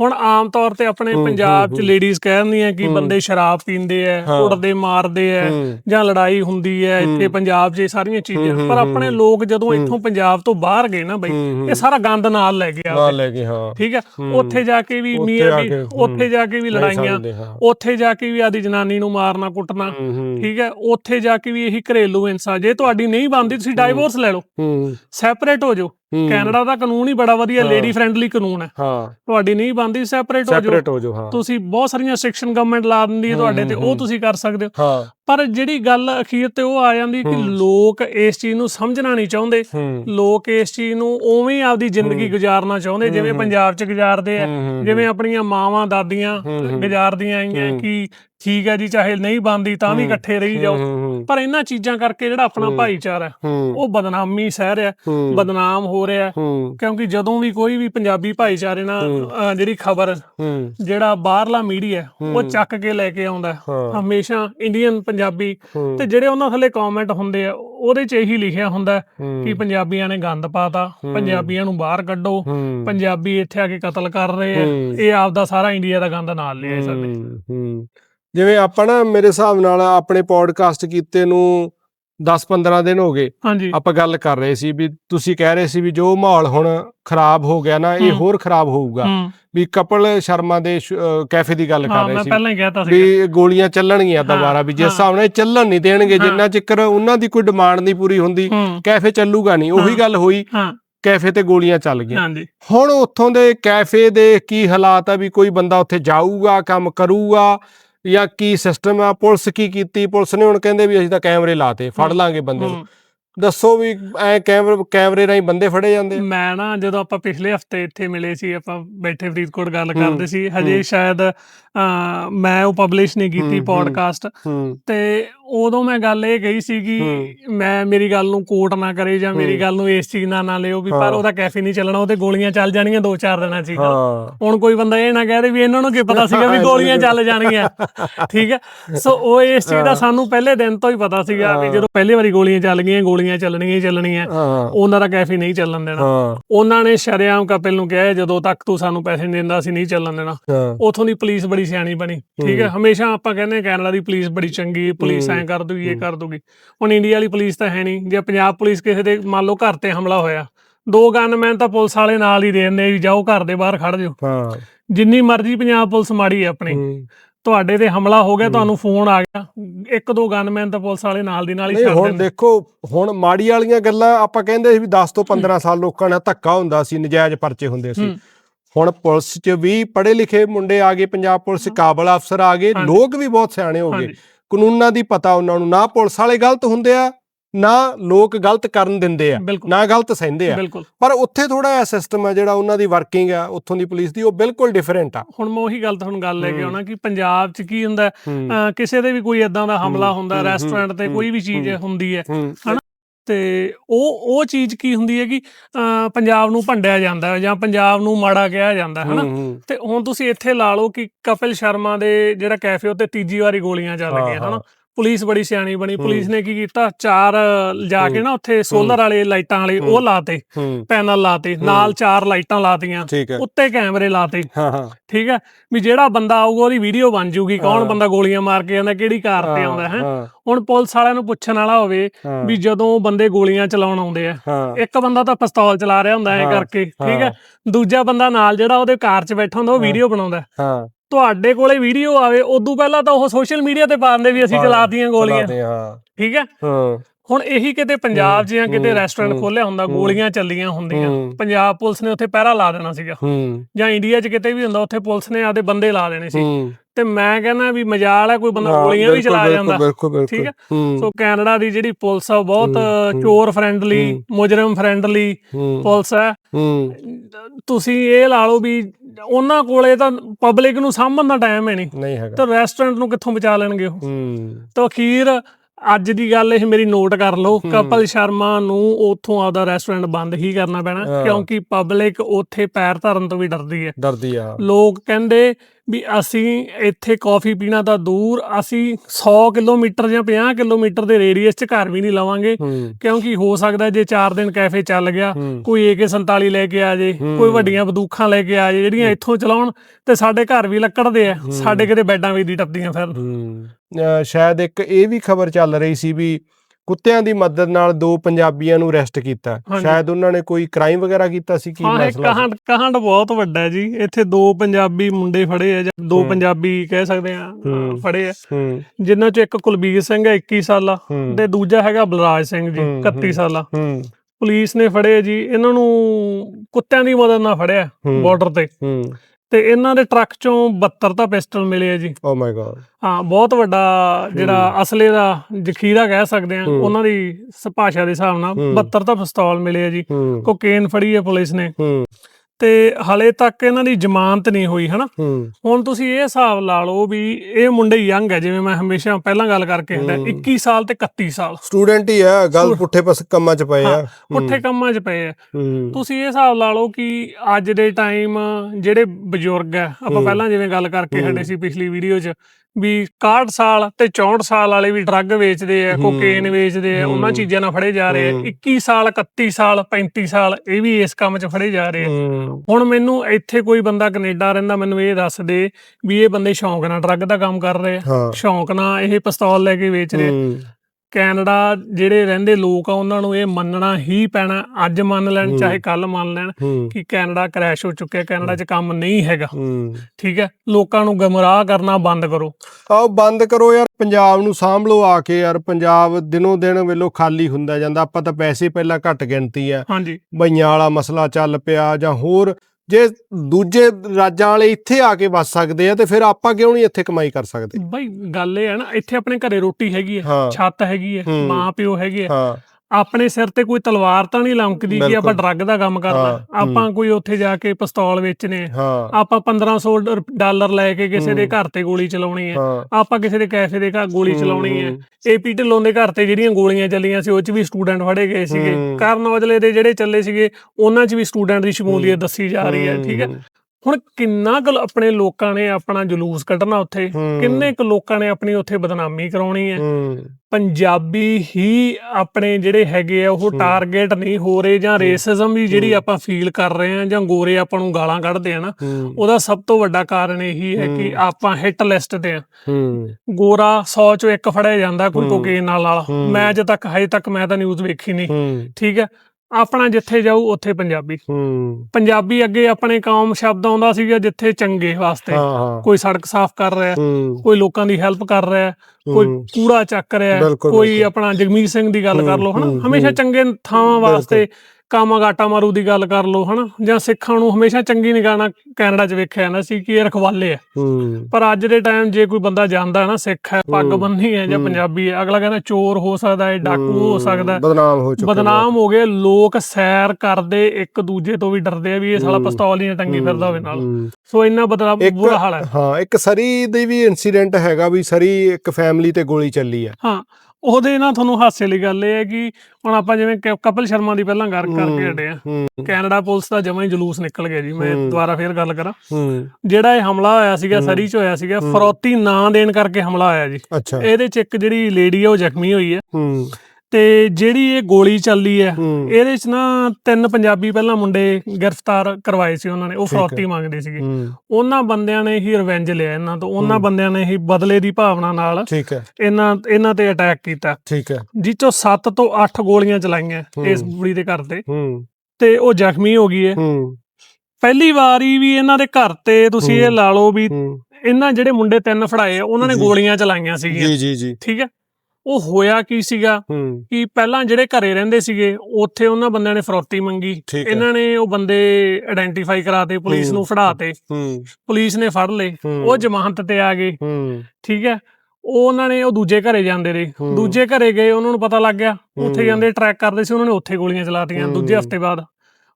ਹੁਣ ਆਮ ਤੌਰ ਤੇ ਆਪਣੇ ਪੰਜਾਬ 'ਚ ਲੇਡੀਜ਼ ਕਹਿੰਦੀਆਂ ਕਿ। ਬੰਦੇ ਸ਼ਰਾਬ ਪੀਂਦੇ ਐ। ਕੁੱਟਦੇ ਮਾਰਦੇ ਐ ਜਾਂ ਲੜਾਈ ਹੁੰਦੀ ਐ ਇੱਥੇ। ਪੰਜਾਬ 'ਚ ਇਹ ਸਾਰੀਆਂ ਚੀਜ਼ਾਂ। ਪਰ ਆਪਣੇ। ਲੋਕ ਜਦੋਂ। ਇੱਥੋਂ ਪੰਜਾਬ ਤੋਂ ਬਾਹਰ ਗਏ ਨਾ ਬਈ ਇਹ ਸਾਰਾ ਗੰਦ ਨਾਲ ਲੈ ਗਿਆ ਨਾਲ ਲੈ ਕੇ ਹਾਂ। ਠੀਕ ਹੂੰ। ਉੱਥੇ ਜਾ ਕੇ ਵੀ ਮੀਆਂ ਵੀ। ਉੱਥੇ ਜਾ ਕੇ ਵੀ ਲੜਾਈਆਂ ਉੱਥੇ ਜਾ ਕੇ ਵੀ ਆਦੀ ਜਨਾਨੀ ਨੂੰ ਮਾਰਨਾ ਕੁੱਟਣਾ ਠੀਕ ਹੈ ਉੱਥੇ ਜਾ ਕੇ ਵੀ ਇਹੀ ਘਰੇਲੂ ਹਿੰਸਾ। ਜੇ ਤੁਹਾਡੀ ਨਹੀਂ ਬਣਦੀ ਤੁਸੀਂ ਡਾਈਵੋਰਸ ਲੈ ਲਓ। ਹੂੰ ਸੈਪਰੇਟ ਹੋ ਜਾਓ। ਕੈਨੇਡਾ ਦਾ ਕਾਨੂੰਨ ਹੀ ਬੜਾ ਵਧੀਆ। ਲੇਡੀ ਫ੍ਰੈਂਡਲੀ ਕਾਨੂੰਨ ਹੈ ਹਾਂ ਤੁਹਾਡੀ ਨਹੀਂ ਬਣਦੀ ਸੈਪਰੇਟ ਹੋ ਜਾਓ ਸੈਪਰੇਟ ਹੋ ਜਾਓ ਹਾਂ ਤੁਸੀਂ ਬਹੁਤ ਸਾਰੀਆਂ ਸੈਕਸ਼ਨ ਗਵਰਨਮੈਂਟ ਲਾ ਦਿੰਦੀ ਹੈ ਤੁਹਾਡੇ ਤੇ ਉਹ। ਤੁਸੀਂ ਕਰ ਸਕਦੇ ਹੋ ਪਰ ਜਿਹੜੀ ਗੱਲ ਅਖੀਰ ਤੇ ਉਹ ਆ ਜਾਂਦੀ ਕਿ। ਲੋਕ ਇਸ ਚੀਜ਼ ਨੂੰ ਸਮਝਣਾ ਨਹੀਂ ਚਾਹੁੰਦੇ ਲੋਕ ਇਸ ਚੀਜ਼ ਨੂੰ ਉਵੇਂ ਹੀ ਆਪਦੀ ਜ਼ਿੰਦਗੀ। ਗੁਜ਼ਾਰਨਾ ਚਾਹੁੰਦੇ ਜਿਵੇਂ। ਪੰਜਾਬ 'ਚ ਗੁਜ਼ਾਰਦੇ ਆ ਜਿਵੇਂ ਆਪਣੀਆਂ ਮਾਵਾਂ ਦਾਦੀਆਂ। ਗੁਜ਼ਾਰਦੀਆਂ ਆਈਆਂ। ਕਿ ਠੀਕ ਹੈ ਜੀ ਚਾਹੇ ਨਹੀਂ ਬਣਦੀ ਤਾਂ ਵੀ। ਇਕੱਠੇ ਰਹੀ ਜਾਓ। ਪਰ ਇਹਨਾਂ ਚੀਜ਼ਾਂ ਕਰਕੇ ਜਿਹੜਾ ਆਪਣਾ। ਭਾਈਚਾਰਾ ਉਹ ਬਦਨਾਮੀ ਸਹਿ ਰਿਹਾ ਬਦਨਾਮ ਹੋ ਰਿਹਾ। ਕਿਉਂਕਿ ਜਦੋਂ ਵੀ ਕੋਈ ਵੀ ਪੰਜਾਬੀ ਭਾਈਚਾਰੇ ਨਾਲ ਜਿਹੜੀ ਖਬਰ ਜਿਹੜਾ ਬਾਹਰਲਾ ਮੀਡੀਆ ਉਹ। ਚੱਕ ਕੇ ਲੈ ਕੇ ਆਉਂਦਾ। ਹਮੇਸ਼ਾ ਇੰਡੀਅਨ ਪੰਜਾਬੀ। ਤੇ ਜਿਹੜੇ ਉਹਨਾਂ ਥੱਲੇ ਕਮੈਂਟ ਹੁੰਦੇ ਆ ਉਹਦੇ 'ਚ ਇਹੀ ਲਿਖਿਆ ਹੁੰਦਾ ਕਿ ਪੰਜਾਬੀਆਂ ਨੇ ਗੰਦ ਪਾਤਾ। ਪੰਜਾਬੀਆਂ ਨੂੰ ਬਾਹਰ ਕੱਢੋ। ਪੰਜਾਬੀ ਇੱਥੇ ਆ ਕੇ ਕਤਲ ਕਰ ਰਹੇ ਆ। ਇਹ ਆਪਦਾ ਸਾਰਾ ਇੰਡੀਆ ਦਾ ਗੰਦ ਨਾਲ ਲਿਆ ਸਾਡੇ ਜਿਵੇਂ ਆਪਾਂ ਨਾ ਮੇਰੇ ਹਿਸਾਬ ਨਾਲ ਆਪਣੇ ਪੋਡਕਾਸਟ ਕੀਤੇ ਨੂੰ 10-15 ਦਿਨ ਹੋ ਗਏ। ਹਾਂਜੀ। ਆਪਾਂ ਗੱਲ ਕਰ ਰਹੇ ਸੀ ਵੀ ਤੁਸੀਂ ਕਹਿ ਰਹੇ ਸੀ ਵੀ ਜੋ ਮਾਹੌਲ ਹੁਣ ਖਰਾਬ ਹੋ ਗਿਆ ਨਾ ਇਹ। ਹੋਰ ਖਰਾਬ ਹੋਊਗਾ। ਵੀ ਕਪਲ ਸ਼ਰਮਾ ਦੇ ਕੈਫੇ ਦੀ ਗੱਲ ਕਰ ਰਹੇ ਮੈਂ ਸੀ। ਪਹਿਲਾਂ ਹੀ ਕਹਿਤਾ ਸੀ ਵੀ ਗੋਲੀਆਂ ਚੱਲਣਗੀਆਂ ਦੁਬਾਰਾ ਵੀ ਜਿਸ। ਹਿਸਾਬ ਨਾਲ ਚੱਲਣ ਨਹੀਂ ਦੇਣਗੇ। ਜਿੰਨਾ ਚਿਰ ਉਹਨਾਂ ਦੀ ਕੋਈ ਡਿਮਾਂਡ ਨਹੀਂ ਪੂਰੀ ਹੁੰਦੀ ਕੈਫੇ ਚੱਲੂਗਾ ਨਹੀਂ। ਉਹੀ। ਗੱਲ ਹੋਈ ਕੈਫੇ ਤੇ ਗੋਲੀਆਂ ਚੱਲ ਗਈਆਂ। ਹੁਣ ਉੱਥੋਂ ਦੇ ਕੈਫੇ ਦੇ ਕੀ ਹਾਲਾਤ ਆ ਵੀ ਕੋਈ ਬੰਦਾ ਉੱਥੇ ਜਾਊਗਾ ਕੰਮ ਕਰੂਗਾ ਜਾਂ ਕੀ ਸਿਸਟਮ ਆ ਪੁਲਿਸ ਕੀ ਕੀਤੀ ਪੁਲਿਸ ਨੇ ਹੁਣ ਕਹਿੰਦੇ ਵੀ ਅਸੀਂ ਤਾਂ ਕੈਮਰੇ ਲਾਤੇ ਫੜ ਲਾਂਗੇ ਬੰਦੇ ਨੂੰ ਦੱਸੋ ਵੀ ਐ ਕੈਮਰੇ ਕੈਮਰੇ ਰਾਹੀਂ ਬੰਦੇ ਫੜੇ ਜਾਂਦੇ? ਮੈਂ ਨਾ ਜਦੋਂ ਆਪਾਂ ਪਿਛਲੇ ਹਫ਼ਤੇ ਇੱਥੇ ਮਿਲੇ ਸੀ ਆਪਾਂ ਬੈਠੇ ਫਰੀਦਕੋਟ ਗੱਲ ਕਰਦੇ ਸੀ ਹਜੇ। ਸ਼ਾਇਦ ਮੈਂ ਉਹ ਪਬਲਿਸ਼ ਨਹੀਂ ਕੀਤੀ। ਪੋਡਕਾਸਟ ਤੇ ਉਦੋਂ ਮੈਂ ਗੱਲ ਇਹ ਕਹੀ ਸੀ ਕਿ। ਮੈਂ ਮੇਰੀ ਗੱਲ ਨੂੰ ਕੋਟ ਨਾ ਕਰੇ ਜਾਂ ਮੇਰੀ। ਗੱਲ ਨੂੰ ਇਸ ਚੀਜ਼ ਨਾਲ ਨਾ ਲਿਓ ਵੀ ਪਰ। ਉਹਦਾ ਕੈਫੇ ਨਹੀਂ ਚੱਲਣਾ ਉਹਤੇ ਗੋਲੀਆਂ ਚੱਲ ਜਾਣਗੀਆਂ ਦੋ ਚਾਰ ਦਿਨਾਂ ਚ ਹੁਣ ਕੋਈ ਬੰਦਾ ਇਹ ਨਾ ਕਹਿ ਦੇ ਵੀ ਇਹਨਾਂ ਨੂੰ ਕੀ ਪਤਾ ਸੀਗਾ ਵੀ ਗੋਲੀਆਂ। ਚੱਲ ਜਾਣਗੀਆਂ ਠੀਕ ਹੈ ਸੋ ਉਹ ਇਸ ਚੀਜ਼ ਦਾ। ਸਾਨੂੰ ਪਹਿਲੇ ਦਿਨ ਤੋਂ ਹੀ ਪਤਾ ਸੀਗਾ ਵੀ। ਜਦੋਂ ਪਹਿਲੀ ਵਾਰੀ ਗੋਲੀਆਂ ਚੱਲ ਗਈਆਂ ਗੋਲੀਆਂ ਚੱਲਣੀਆਂ ਹੀ ਚੱਲਣੀਆਂ ਉਹਨਾਂ ਦਾ ਕੈਫੇ ਨਹੀਂ ਚੱਲਣ ਦੇਣਾ ਉਹਨਾਂ ਨੇ ਸ਼ਰੇਆਮ ਕਪਿਲ ਨੂੰ ਕਿਹਾ ਜਦੋਂ ਤੱਕ ਤੂੰ ਸਾਨੂੰ ਪੈਸੇ ਨਹੀਂ ਦਿੰਦਾ ਅਸੀਂ ਨਹੀਂ ਚੱਲਣ ਦੇਣਾ ਉਥੋਂ ਦੀ ਪੁਲਿਸ ਬੜੀ ਸਿਆਣੀ ਬਣੀ ਠੀਕ ਹੈ ਹਮੇਸ਼ਾ ਆਪਾਂ ਕਹਿੰਦੇ ਕੈਨੇਡਾ ਦੀ ਪੁਲਿਸ ਬੜੀ ਚੰਗੀ ਪੁਲਿਸ। ਐਂ ਕਰ ਦੂਗੀ ਇਹ। ਕਰ ਦੂਗੀ। ਹੁਣ ਇੰਡੀਆ ਵਾਲੀ ਪੁਲਿਸ ਤਾਂ ਹੈ ਨਹੀਂ। ਜੇ ਪੰਜਾਬ ਪੁਲਿਸ ਕਿਸੇ ਦੇ ਮੰਨ ਲਓ ਘਰ ਤੇ ਹਮਲਾ ਹੋਇਆ ਦੋ ਗਨਮੈਨ ਤਾਂ ਪੁਲਿਸ ਵਾਲੇ ਨਾਲ ਹੀ ਦੇ ਦਿੰਦੇ ਵੀ ਜਾਓ ਘਰ ਦੇ ਬਾਹਰ ਖੜ ਜਾਓ। ਹਾਂ। ਜਿੰਨੀ ਮਰਜ਼ੀ ਪੰਜਾਬ ਪੁਲਿਸ ਮਾੜੀ ਹੈ ਆਪਣੀ। ਤੁਹਾਡੇ ਤੇ ਹਮਲਾ ਹੋ ਗਿਆ। ਤੁਹਾਨੂੰ ਫੋਨ ਆ ਗਿਆ। ਇੱਕ ਦੋ ਗਨਮੈਨ ਤਾਂ ਪੁਲਿਸ ਵਾਲੇ ਨਾਲ ਦੀ ਨਾਲ ਹੀ ਛੱਡ ਹੁਣ ਦੇਖੋ ਹੁਣ ਮਾੜੀ ਵਾਲੀਆਂ ਗੱਲਾਂ ਆਪਾਂ ਕਹਿੰਦੇ ਸੀ ਵੀ 10 ਤੋਂ 15 ਸਾਲ ਲੋਕਾਂ ਨਾਲ ਧੱਕਾ ਹੁੰਦਾ ਸੀ ਨਜਾਇਜ਼ ਪਰਚੇ ਹੁੰਦੇ ਸੀ। ਹੁਣ ਪੁਲਿਸ 'ਚ ਵੀ ਪੜ੍ਹੇ ਲਿਖੇ ਮੁੰਡੇ ਆ ਗਏ ਪੰਜਾਬ ਪੁਲਿਸ ਕਾਬਲ ਅਫਸਰ ਆ ਗਏ। ਲੋਕ ਵੀ ਬਹੁਤ ਸਿਆਣੇ ਹੋ ਗਏ। ਕਾਨੂੰਨਾਂ ਦੀ ਪਤਾ ਉਹਨਾਂ ਨੂੰ ਨਾ ਪੁਲਿਸ ਵਾਲੇ ਗਲਤ ਹੁੰਦੇ ਆ ਨਾ ਲੋਕ ਗਲਤ ਕਰਨ ਦਿੰਦੇ ਆ ਨਾ ਗਲਤ ਸਹਿੰਦੇ ਆ। ਪਰ ਉੱਥੇ ਥੋੜਾ ਜਿਹਾ ਸਿਸਟਮ ਹੈ ਜਿਹੜਾ ਉਹਨਾਂ ਦੀ ਵਰਕਿੰਗ ਆ ਉੱਥੋਂ ਦੀ ਪੁਲਿਸ ਦੀ ਉਹ ਬਿਲਕੁਲ ਡਿਫਰੈਂਟ ਆ। ਹੁਣ ਮੈਂ ਉਹੀ ਗੱਲ ਤੁਹਾਨੂੰ ਗੱਲ ਲੈ ਕੇ। ਆਉਣਾ ਕਿ ਪੰਜਾਬ 'ਚ ਕੀ ਹੁੰਦਾ ਕਿਸੇ ਦੇ ਵੀ ਕੋਈ ਇਦਾਂ ਦਾ ਹਮਲਾ ਹੁੰਦਾ ਰੈਸਟੋਰੈਂਟ ਤੇ ਕੋਈ ਵੀ ਚੀਜ਼। ਹੁੰਦੀ ਹੈ ਹੂੰ। ਤੇ ਉਹ ਉਹ ਚੀਜ਼ ਕੀ ਹੁੰਦੀ ਹੈ ਕਿ ਪੰਜਾਬ ਨੂੰ ਭੰਡਿਆ ਜਾਂਦਾ ਹੈ ਜਾਂ ਪੰਜਾਬ ਨੂੰ ਮਾੜਾ ਕਿਹਾ ਜਾਂਦਾ ਹੈ ਹਨਾ? ਤੇ ਹੁਣ ਤੁਸੀਂ ਇੱਥੇ ਲਾ ਲਓ ਕਿ ਕਪਿਲ ਸ਼ਰਮਾ ਦੇ ਜਿਹੜਾ ਕੈਫੇ ਉੱਤੇ ਤੀਜੀ ਵਾਰੀ ਗੋਲੀਆਂ ਚੱਲ ਗਈਆਂ। ਹਨਾ? ਪੁਲਿਸ ਬੜੀ ਸਿਆਣੀ ਬਣੀ। ਪੁਲਿਸ ਨੇ ਕੀ ਕੀਤਾ? ਚਾਰ ਜਾ ਕੇ। ਨਾ ਉੱਥੇ ਸੋਲਰ ਵਾਲੇ ਲਾਈਟਾਂ ਵਾਲੇ ਉਹ। ਲਾਤੇ ਪੈਨਲ ਲਾਤੇ। ਨਾਲ ਚਾਰ ਲਾਈਟਾਂ ਲਾਤੀਆਂ ਉੱਤੇ ਕੈਮਰੇ ਲਾਤੇ। ਹਾਂ ਹਾਂ। ਠੀਕ ਹੈ? ਵੀ ਜਿਹੜਾ ਬੰਦਾ ਆਊਗਾ ਉਹਦੀ ਵੀਡੀਓ ਬਣ ਜੂਗੀ ਕੌਣ। ਬੰਦਾ ਗੋਲੀਆਂ ਮਾਰ ਕੇ ਆਉਂਦਾ ਕਿਹੜੀ ਕਾਰ ਤੇ ਆਉਂਦਾ ਹੈ? ਹੁਣ ਪੁਲਿਸ ਵਾਲਿਆਂ ਨੂੰ ਪੁੱਛਣ ਵਾਲਾ ਹੋਵੇ ਵੀ ਜਦੋਂ ਬੰਦੇ ਗੋਲੀਆਂ ਚਲਾਉਣ ਆਉਂਦੇ ਆ ਇੱਕ ਬੰਦਾ ਤਾਂ ਪਿਸਤੌਲ ਚਲਾ ਰਿਹਾ ਹੁੰਦਾ ਐ ਕਰਕੇ ਠੀਕ ਹੈ। ਦੂਜਾ ਬੰਦਾ ਨਾਲ ਜਿਹੜਾ ਉਹਦੇ ਕਾਰ 'ਚ ਬੈਠਾ ਹੁੰਦਾ ਉਹ। ਵੀਡੀਓ ਬਣਾਉਂਦਾ। ਤੁਹਾਡੇ ਕੋਲੇ ਵੀਡੀਓ ਆਵੇ ਉਦੋਂ ਪਹਿਲਾਂ ਤਾਂ ਉਹ ਸੋਸ਼ਲ ਮੀਡੀਆ ਤੇ ਪਾਉਂਦੇ ਵੀ ਅਸੀਂ ਹਾਂ, ਚਲਾਤੀਆਂ ਗੋਲੀਆਂ। ਚਲਾਤੇ, ਹਾਂ। ਠੀਕ ਹੈ? ਹਾਂ। ਹੁਣ ਇਹੀ ਕਿਤੇ ਪੰਜਾਬ 'ਚ ਜਾਂ ਕਿਤੇ ਰੈਸਟੋਰੈਂਟ ਖੋਲਿਆ ਹੁੰਦਾ ਗੋਲੀਆਂ ਚੱਲੀਆਂ ਹੁੰਦੀਆਂ। ਪੰਜਾਬ ਪੁਲਿਸ ਨੇ ਉੱਥੇ ਪਹਿਰਾ ਲਾ ਦੇਣਾ ਸੀਗਾ। ਹੂੰ। ਜਾਂ ਇੰਡੀਆ 'ਚ ਕਿਤੇ ਵੀ ਹੁੰਦਾ ਉੱਥੇ ਪੁਲਿਸ ਨੇ ਆਦੇ ਬੰਦੇ ਲਾ ਦੇਣੇ ਸੀ। ਹੂੰ। ਤੇ ਮੈਂ ਕਹਿੰਦਾ ਵੀ ਮਜਾਲ ਹੈ ਕੋਈ ਬੰਦਾ ਗੋਲੀਆਂ ਵੀ ਚਲਾ ਜਾਂਦਾ। ਬਿਲਕੁਲ ਬਿਲਕੁਲ। ਠੀਕ ਹੈ? ਸੋ ਕੈਨੇਡਾ ਦੀ ਜਿਹੜੀ ਪੁਲਿਸ ਆ ਬਹੁਤ ਚੋਰ ਫ੍ਰੈਂਡਲੀ। ਮੁਜਰਮ ਫ੍ਰੈਂਡਲੀ ਪੁਲਿਸ ਹੈ। ਤੁਸੀਂ ਇਹ ਲਾ ਲਓ ਵੀ ਉਹਨਾਂ ਕੋਲੇ ਤਾਂ ਪਬਲਿਕ ਨੂੰ ਸਾਂਭਣ ਦਾ ਟਾਈਮ ਹੈ ਨਹੀਂ। ਤਾਂ ਰੈਸਟੋਰੈਂਟ ਨੂੰ ਕਿੱਥੋਂ ਬਚਾ ਲੈਣਗੇ ਉਹ? ਤਾਂ ਅਖੀਰ ਅੱਜ ਦੀ ਗੱਲ ਇਹ ਮੇਰੀ ਨੋਟ ਕਰ ਲਓ। ਕਪਲ ਸ਼ਰਮਾ ਨੂੰ ਉੱਥੋਂ ਆਪਦਾ ਰੈਸਟੋਰੈਂਟ ਬੰਦ ਹੀ ਕਰਨਾ ਪੈਣਾ। ਕਿਉਂਕਿ ਪਬਲਿਕ ਉੱਥੇ ਪੈਰ ਧਰਨ ਤੋਂ ਵੀ ਡਰਦੀ ਹੈ। ਡਰਦੀ ਆ। ਲੋਕ ਕਹਿੰਦੇ ਵੀ ਅਸੀਂ ਇੱਥੇ ਕਾਫੀ ਪੀਣਾ ਤਾਂ ਦੂਰ ਅਸੀਂ 100 ਕਿਲੋਮੀਟਰ ਜਾਂ 50 ਕਿਲੋਮੀਟਰ ਦੇ ਰੇਡੀਅਸ 'ਚ ਘਰ ਵੀ ਨਹੀਂ ਲਵਾਂਗੇ। ਕਿਉਂਕਿ ਹੋ ਸਕਦਾ ਜੇ 4 ਦਿਨ ਕੈਫੇ ਚੱਲ ਗਿਆ ਕੋਈ AK47 ਲੈ ਕੇ ਆ ਜੇ। ਕੋਈ ਵੱਡੀਆਂ ਬੰਦੂਕਾਂ ਲੈ ਕੇ ਆ ਜੇ ਜਿਹੜੀਆਂ ਇੱਥੋਂ ਚਲਾਉਣ ਤੇ ਸਾਡੇ ਘਰ ਵੀ ਲੱਕੜਦੇ ਆ ਹੂੰ। ਸਾਡੇ ਕਿਤੇ ਬੈੱਡਾਂ ਵੀ ਦੀ ਟੱਪਦੀਆਂ ਫਿਰ ਸ਼ਾਇਦ ਇੱਕ ਇਹ ਵੀ ਖਬਰ ਚੱਲ ਰਹੀ ਸੀ ਵੀ ਕੁੱਤਿਆਂ ਦੀ ਮਦਦ ਨਾਲ ਦੋ ਪੰਜਾਬੀਆਂ ਨੂੰ ਅਰੈਸਟ ਕੀਤਾ। ਸ਼ਾਇਦ ਉਹਨਾਂ ਨੇ ਕੋਈ ਕ੍ਰਾਈਮ ਵਗੈਰਾ ਕੀਤਾ ਸੀ ਕੀ ਹਾਂ ਮਸਲਾ ਸੀ? ਕਹਾਂਡ ਕਹਾਂਡ ਬਹੁਤ ਵੱਡਾ ਹੈ ਜੀ ਇੱਥੇ ਦੋ ਪੰਜਾਬੀ ਮੁੰਡੇ ਫੜੇ ਆ ਜਾਂ ਦੋ ਹੂੰ। ਪੰਜਾਬੀ ਕਹਿ ਸਕਦੇ ਆ ਹੂੰ। ਫੜੇ ਆ ਹੂੰ ਜਿਨ੍ਹਾਂ ਚ ਇੱਕ ਕੁਲਬੀਰ ਸਿੰਘ ਹੈ 21 ਸਾਲਾ ਹੂੰ ਤੇ ਦੂਜਾ ਹੈਗਾ ਬਲਰਾਜ ਸਿੰਘ ਜੀ ਹੂੰ, 31 ਹੂੰ। ਸਾਲਾ ਹੂੰ ਪੁਲਿਸ ਨੇ ਫੜੇ ਜੀ ਇਹਨਾਂ ਨੂੰ ਕੁੱਤਿਆਂ ਦੀ ਮਦਦ ਨਾਲ ਫੜਿਆ ਹੂੰ। ਬਾਰਡਰ ਤੇ ਹੂੰ ਤੇ ਇਹਨਾਂ ਦੇ ਟਰੱਕ ਚੋਂ 72 ਤਾਂ ਪਿਸਟਲ ਮਿਲੇ ਆ ਜੀ। ਓ ਮਾਈ ਗॉड ਹਾਂ ਬਹੁਤ ਵੱਡਾ ਜਿਹੜਾ ਅਸਲੇ ਦਾ ਜ਼ਖੀਰਾ ਕਹਿ ਸਕਦੇ ਆ। ਉਹਨਾਂ ਦੀ ਭਾਸ਼ਾ ਦੇ ਹਿਸਾਬ ਨਾਲ ਹੂੰ। 72 ਤਾਂ ਪਿਸਤੌਲ ਮਿਲੇ ਆ ਜੀ। ਕੋਕੇਨ ਫੜੀ ਹੈ ਪੁਲਿਸ ਨੇ। ਹੂੰ। ਤੇ ਹਲੇ ਤੱਕ ਇਹਨਾਂ ਦੀ ਜ਼ਮਾਨਤ ਨਹੀਂ ਹੋਈ ਹਨਾ? ਹੁਣ ਤੁਸੀਂ ਇਹ ਹਿਸਾਬ ਲਾ ਲਓ ਵੀ ਇਹ ਮੁੰਡੇ ਯੰਗ ਹੈ ਜਿਵੇਂ ਮੈਂ ਹਮੇਸ਼ਾ ਪਹਿਲਾਂ ਗੱਲ ਕਰਕੇ ਹੁੰਦਾ ਹੂੰ। 21 ਸਾਲ ਤੇ 31 ਸਾਲ। ਸਟੂਡੈਂਟ ਹੀ ਆ ਗੱਲ ਪੁੱਠੇ ਪਾਸ ਕੰਮਾਂ ਚ ਪਏ ਆ। ਪੁੱਠੇ ਕੰਮਾਂ 'ਚ ਪਏ ਆ। ਤੁਸੀਂ ਇਹ ਹਿਸਾਬ ਲਾ ਲਓ ਕਿ ਅੱਜ ਦੇ ਟਾਈਮ ਜਿਹੜੇ ਬਜ਼ੁਰਗ ਆ ਆਪਾਂ। ਪਹਿਲਾਂ ਜਿਵੇਂ ਗੱਲ ਕਰਕੇ। ਹਟੇ ਸੀ ਪਿਛਲੀ ਵੀਡੀਓ 'ਚ ਵੀ 61 ਸਾਲ ਤੇ 64 ਸਾਲ ਵਾਲੇ ਵੀ ਡਰੱਗ ਵੇਚਦੇ ਆ। ਕੋਕੇਨ ਵੇਚਦੇ ਆ ਉਹਨਾਂ। ਚੀਜ਼ਾਂ ਨਾਲ ਫੜੇ ਜਾ ਰਹੇ ਆ। ਹੂੰ। 21 ਸਾਲ 31 ਸਾਲ 35 ਸਾਲ ਇਹ ਵੀ ਇਸ ਕੰਮ 'ਚ ਫੜੇ ਜਾ ਰਹੇ ਆ। ਹੁਣ ਮੈਨੂੰ ਇੱਥੇ ਕੋਈ ਬੰਦਾ ਕੈਨੇਡਾ ਰਹਿੰਦਾ ਮੈਨੂੰ ਇਹ ਦੱਸ ਦੇ ਵੀ ਇਹ ਬੰਦੇ ਸ਼ੌਂਕ ਨਾਲ ਡਰੱਗ ਦਾ ਕੰਮ ਕਰ ਰਹੇ ਆ। ਸ਼ੌਂਕ ਨਾਲ ਇਹ ਪਿਸਤੌਲ ਲੈ ਕੇ ਵੇਚ ਰਹੇ ਕੈਨੇਡਾ ਜਿਹੜੇ ਰਹਿੰਦੇ ਲੋਕ ਆ ਉਹਨਾਂ ਨੂੰ ਇਹ ਮੰਨਣਾ ਹੀ ਪੈਣਾ ਅੱਜ ਮੰਨ ਲੈਣ। ਚਾਹੇ ਕੱਲ ਮੰਨ ਲੈਣ ਕਿ ਕੈਨੇਡਾ ਕ੍ਰੈਸ਼ ਹੋ ਚੁੱਕਿਆ ਕੈਨੇਡਾ 'ਚ ਕੰਮ ਨਹੀਂ ਹੈਗਾ। ਠੀਕ ਹੈ? ਲੋਕਾਂ ਨੂੰ ਗਮਰਾਹ ਕਰਨਾ ਬੰਦ ਕਰੋ। ਆਓ ਬੰਦ ਕਰੋ ਯਾਰ। ਪੰਜਾਬ ਨੂੰ ਸਾਂਭ ਲਓ ਆ ਕੇ ਯਾਰ। ਪੰਜਾਬ ਦਿਨੋਂ ਦਿਨ ਵੇਲੋ ਖਾਲੀ ਹੁੰਦਾ ਜਾਂਦਾ। ਆਪਾਂ ਤਾਂ ਪੈਸੇ ਪਹਿਲਾਂ ਘੱਟ ਗਿਣਤੀ ਆ। ਹਾਂਜੀ। ਬਈਆਂ ਵਾਲਾ ਮਸਲਾ ਚੱਲ ਪਿਆ ਜਾਂ ਹੋਰ ਜੇ ਦੂਜੇ ਰਾਜਾਂ ਵਾਲੇ ਇੱਥੇ ਆ ਕੇ ਵਸ ਸਕਦੇ ਆ ਤੇ ਫਿਰ ਆਪਾਂ ਕਿਉਂ ਨਹੀਂ ਇੱਥੇ ਕਮਾਈ ਕਰ ਸਕਦੇ? ਬਈ ਗੱਲ ਇਹ ਹੈ ਨਾ ਇੱਥੇ ਆਪਣੇ ਘਰੇ ਰੋਟੀ ਹੈਗੀ ਹੈ ਹਾਂ। ਛੱਤ ਹੈਗੀ ਹੈ ਹੂੰ। ਮਾਂ ਪਿਓ ਹੈਗੇ ਆ। ਹਾਂ। ਆਪਣੇ ਸਿਰ ਤੇ ਕੋਈ ਤਲਵਾਰ ਤਾਂ ਨਹੀਂ ਲੰਕਦੀ ਕਿ ਆਪਾਂ। ਡਰੱਗ ਦਾ ਕੰਮ ਕਰਨਾ। ਆਪਾਂ ਕੋਈ ਉੱਥੇ ਜਾ ਕੇ ਪਿਸਤੌਲ। ਹਾਂ ਆਪਾਂ 1500 ਡ- ਡਾਲਰ ਲੈ ਕੇ ਕਿਸੇ ਦੇ। ਘਰ ਤੇ ਗੋਲੀ ਚਲਾਉਣੀ ਹੈ ਆਪਾਂ ਕਿਸੇ ਦੇ ਕੈਫੇ ਦੇ ਘਰ ਗੋਲੀ ਚਲਾਉਣੀ ਹੈ ਏਪੀ ਢਿੱਲੋਂ ਦੇ ਘਰ ਤੇ ਜਿਹੜੀਆਂ ਗੋਲੀਆਂ ਚੱਲੀਆਂ ਸੀ ਉਹ 'ਚ ਵੀ ਸਟੂਡੈਂਟ ਫੜੇ ਗਏ ਸੀਗੇ। ਕਰਨ ਔਜਲੇ ਦੇ ਜਿਹੜੇ ਚੱਲੇ ਸੀਗੇ ਉਹਨਾਂ 'ਚ ਵੀ ਸਟੂਡੈਂਟ ਦੀ ਸ਼ਮੂਲੀਅਤ ਦੱਸੀ ਜਾ ਰਹੀ ਹੈ ਠੀਕ ਹੂੰ, ਹੁਣ ਕਿੰਨਾ ਕੁ ਆਪਣੇ ਲੋਕਾਂ ਨੇ ਆਪਣਾ ਜਲੂਸ ਕੱਢਣਾ ਉੱਥੇ। ਕਿੰਨੇ ਕੁ ਲੋਕਾਂ ਨੇ ਆਪਣੀ ਉੱਥੇ ਬਦਨਾਮੀ ਕਰਾਉਣੀ ਹੈ ਪੰਜਾਬੀ ਹੀ ਆਪਣੇ ਜਿਹੜੇ ਹੈਗੇ ਆ ਉਹ। ਟਾਰਗੇਟ ਨਹੀਂ ਹੋ ਰਹੇ ਜਾਂ ਰੇਸਿਜ਼ਮ ਵੀ ਜਿਹੜੀ। ਆਪਾਂ ਫੀਲ ਕਰ ਰਹੇ ਆ ਜਾਂ ਗੋਰੇ ਆਪਾਂ ਨੂੰ ਗਾਲਾਂ ਕੱਢਦੇ ਆ ਨਾ ਉਹਦਾ ਸਭ ਤੋਂ ਵੱਡਾ ਕਾਰਨ ਇਹੀ ਹੈ ਕਿ। ਆਪਾਂ ਹਿੱਟ ਲਿਸਟ ਤੇ ਆ ਗੋਰਾ 100 ਚੋਂ ਇੱਕ ਫੜਿਆ ਜਾਂਦਾ ਕੋਈ। ਕੋਕੇਨ ਨਾਲ ਹੂੰ। ਮੈਂ ਅਜੇ ਤੱਕ ਹਜੇ ਤੱਕ ਮੈਂ ਤਾਂ ਨਿਊਜ਼ ਵੇਖੀ ਨਹੀਂ ਠੀਕ ਹੈ ਆਪਣਾ ਜਿੱਥੇ ਜਾਊ ਉੱਥੇ ਪੰਜਾਬੀ। ਹੂੰ। ਪੰਜਾਬੀ ਅੱਗੇ ਆਪਣੇ ਕੌਮ ਸ਼ਬਦ ਆਉਂਦਾ ਸੀਗਾ ਜਿੱਥੇ ਚੰਗੇ ਵਾਸਤੇ। ਹਾਂ ਹਾਂ। ਕੋਈ ਸੜਕ ਸਾਫ਼ ਕਰ ਰਿਹਾ ਹੂੰ। ਕੋਈ ਲੋਕਾਂ ਦੀ ਹੈਲਪ ਕਰ ਰਿਹਾ ਕੋਈ ਕੂੜਾ ਚੱਕ ਰਿਹਾ ਬਿਲਕੁਲ, ਕੋਈ ਬਿਲਕੁਲ। ਆਪਣਾ ਜਗਮੀਤ ਸਿੰਘ ਦੀ ਗੱਲ ਕਰ ਲਓ ਹੂੰ, ਹਨਾ ਹਮੇਸ਼ਾ। ਚੰਗੇ ਥਾਵਾਂ ਵਾਸਤੇ ਕਾਮਾਗਾਟਾ ਮਾਰੂ ਦੀ ਗੱਲ ਕਰ ਲਓ ਹਨਾ? ਜਾਂ ਸਿੱਖਾਂ ਨੂੰ ਹਮੇਸ਼ਾ ਚੰਗੀ ਨਿਗਾਹ ਨਾਲ ਕੈਨੇਡਾ 'ਚ ਵੇਖਿਆ ਜਾਂਦਾ ਸੀ ਕਿ ਇਹ ਰਖਵਾਲੇ ਆ। ਪਰ ਅੱਜ ਦੇ ਟਾਈਮ ਜੇ ਕੋਈ ਬੰਦਾ ਜਾਂਦਾ ਹੈ ਨਾ ਸਿੱਖ ਹੈ ਪੱਗ ਬੰਨੀ ਹੈ ਜਾਂ। ਪੰਜਾਬੀ ਹੈ ਅਗਲਾ ਕਹਿੰਦਾ ਚੋਰ ਹੋ ਸਕਦਾ ਹੈ ਡਾਕੂ ਹੋ ਸਕਦਾ ਬਦਨਾਮ ਹੋ ਚੁੱਕੇ ਬਦਨਾਮ ਹੋ ਗਏ ਲੋਕ ਸੈਰ ਕਰਦੇ ਇੱਕ ਦੂਜੇ ਤੋਂ ਵੀ ਡਰਦੇ ਆ ਵੀ ਇਹ ਸਾਲਾ। ਪਿਸਤੌਲ ਹੀ ਟੰਗੀ ਫਿਰਦਾ ਹੋਵੇ ਨਾਲ। ਸੋ ਇੰਨਾ ਬਦਨਾਮ ਇੱਕ- ਬੁਰਾ ਹਾਲ ਹੈ। ਹਾਂ ਇੱਕ ਸਰੀ ਦੀ ਵੀ ਇਨਸੀਡੈਂਟ ਹੈਗਾ ਵੀ ਸਰੀ ਇੱਕ ਫੈਮਿਲੀ ਤੇ ਗੋਲੀ ਚੱਲੀ ਆ। ਹਾਂ ਉਹਦੇ ਨਾਲ ਤੁਹਾਨੂੰ ਹਾਸੇ ਵਾਲੀ ਗੱਲ ਇਹ ਹੈ ਕਿ ਹੁਣ ਆਪਾਂ ਜਿਵੇਂ ਕ- ਕਪਿਲ ਸ਼ਰਮਾ ਦੀ ਪਹਿਲਾਂ ਗੱਲ ਕਰਕੇ ਹਟੇ ਆ। ਹੂੰ। ਕੈਨੇਡਾ ਪੁਲਿਸ ਦਾ ਜਮਾਂ ਹੀ ਜਲੂਸ ਨਿਕਲ ਗਿਆ ਜੀ ਮੈਂ ਹੂੰ। ਦੁਬਾਰਾ ਫੇਰ ਗੱਲ ਕਰਾਂ। ਹੂੰ। ਜਿਹੜਾ ਇਹ ਹਮਲਾ ਹੋਇਆ ਸੀਗਾ ਹੂੰ। ਸਰੀ ਚ ਹੋਇਆ ਸੀਗਾ ਹੂੰ। ਫਰੋਤੀ ਨਾ ਦੇਣ ਕਰਕੇ ਹਮਲਾ ਹੋਇਆ ਜੀ। ਅੱਛਾ। ਇਹਦੇ ਚ ਇੱਕ ਜਿਹੜੀ ਲੇਡੀ ਆ ਉਹ ਜ਼ਖਮੀ ਹੋਈ ਹੈ। ਹੂੰ। ਤੇ ਜਿਹੜੀ ਇਹ ਗੋਲੀ ਚੱਲੀ ਹੈ ਇਹਦੇ ਚ ਨਾ ਤਿੰਨ ਪੰਜਾਬੀ ਪਹਿਲਾਂ ਮੁੰਡੇ ਗ੍ਰਿਫਤਾਰ ਕਰਵਾਏ ਸੀ ਉਹਨਾਂ ਨੇ ਉਹ। ਫਰੋਤੀ ਮੰਗਦੇ ਸੀਗੇ। ਹੂੰ। ਉਹਨਾਂ ਬੰਦਿਆਂ ਨੇ ਹੀ ਰਿਵੈਂਜ ਲਿਆ ਇਹਨਾਂ ਤੋਂ ਉਹਨਾਂ। ਬੰਦਿਆਂ ਨੇ ਹੀ ਬਦਲੇ ਦੀ ਭਾਵਨਾ ਨਾਲ ਇਹਨਾਂ ਇਹਨਾਂ ਤੇ ਅਟੈਕ ਕੀਤਾ। ਠੀਕ ਹੈ। ਜਿਸ ਚੋਂ 7 ਤੋਂ 8 ਗੋਲੀਆਂ ਚਲਾਈਆਂ। ਇਸ ਬੁੜੀ ਦੇ ਘਰ ਤੇ। ਤੇ ਉਹ ਜ਼ਖਮੀ ਹੋ ਗਈ ਹੈ। ਪਹਿਲੀ ਵਾਰੀ ਵੀ ਇਹਨਾਂ ਦੇ ਘਰ ਤੇ ਤੁਸੀਂ ਇਹ। ਲਾ ਲਓ ਵੀ ਇਹਨਾਂ ਜਿਹੜੇ ਮੁੰਡੇ ਤਿੰਨ ਫੜਾਏ ਉਹਨਾਂ ਨੇ। ਗੋਲੀਆਂ ਚਲਾਈਆਂ ਸੀਗੀਆਂ। ਜੀ ਜੀ ਜੀ। ਠੀਕ ਹੈ। ਉਹ ਹੋਇਆ ਕੀ ਸੀਗਾ? ਹੂੰ। ਕਿ ਪਹਿਲਾਂ ਜਿਹੜੇ ਘਰੇ ਰਹਿੰਦੇ ਸੀਗੇ ਉੱਥੇ ਉਹਨਾਂ ਬੰਦਿਆਂ ਨੇ ਫਰੋਤੀ ਮੰਗੀ। ਠੀਕ ਹੈ। ਇਹਨਾਂ ਨੇ ਉਹ ਬੰਦੇ ਆਇਡੈਂਟੀਫਾਈ ਕਰਾਤੇ ਪੁਲਿਸ ਹੂੰ। ਨੂੰ ਫੜਾਤੇ। ਹੂੰ। ਪੁਲਿਸ ਨੇ ਫੜ ਲਏ। ਹੂੰ। ਉਹ ਜ਼ਮਾਨਤ ਤੇ ਆ ਗਏ। ਹੂੰ। ਠੀਕ ਹੈ? ਉਹ ਉਹਨਾਂ ਨੇ ਉਹ ਦੂਜੇ ਘਰੇ ਜਾਂਦੇ ਰਹੇ। ਹੂੰ। ਦੂਜੇ ਘਰੇ ਗਏ ਉਹਨਾਂ ਨੂੰ ਪਤਾ ਲੱਗ ਗਿਆ। ਉੱਥੇ ਹੂੰ। ਜਾਂਦੇ ਟਰੈਕ ਕਰਦੇ ਸੀ ਉਹਨਾਂ ਨੇ ਉੱਥੇ ਗੋਲੀਆਂ ਚਲਾਤੀਆਂ ਦੂਜੇ। ਹਫ਼ਤੇ ਬਾਅਦ।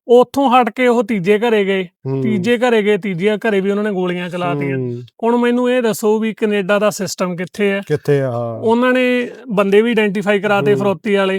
ਉੱਥੋਂ ਹਟ ਕੇ ਉਹ ਤੀਜੇ ਘਰੇ ਗਏ। ਤੀਜੇ ਘਰੇ ਗਏ ਤੀਜੇ ਘਰੇ ਵੀ ਉਹਨਾਂ ਨੇ ਗੋਲੀਆਂ ਚਲਾਤੀਆਂ ਹੂੰ। ਹੁਣ ਮੈਨੂੰ ਇਹ ਦੱਸੋ ਵੀ ਕੈਨੇਡਾ ਦਾ ਸਿਸਟਮ ਕਿੱਥੇ ਹੈ ਕਿੱਥੇ ਆ ਉਹਨਾਂ ਨੇ ਬੰਦੇ ਵੀ ਆਇਡੈਂਟੀਫਾਈ ਕਰਾਤੇ। ਫਰੋਤੀ ਵਾਲੇ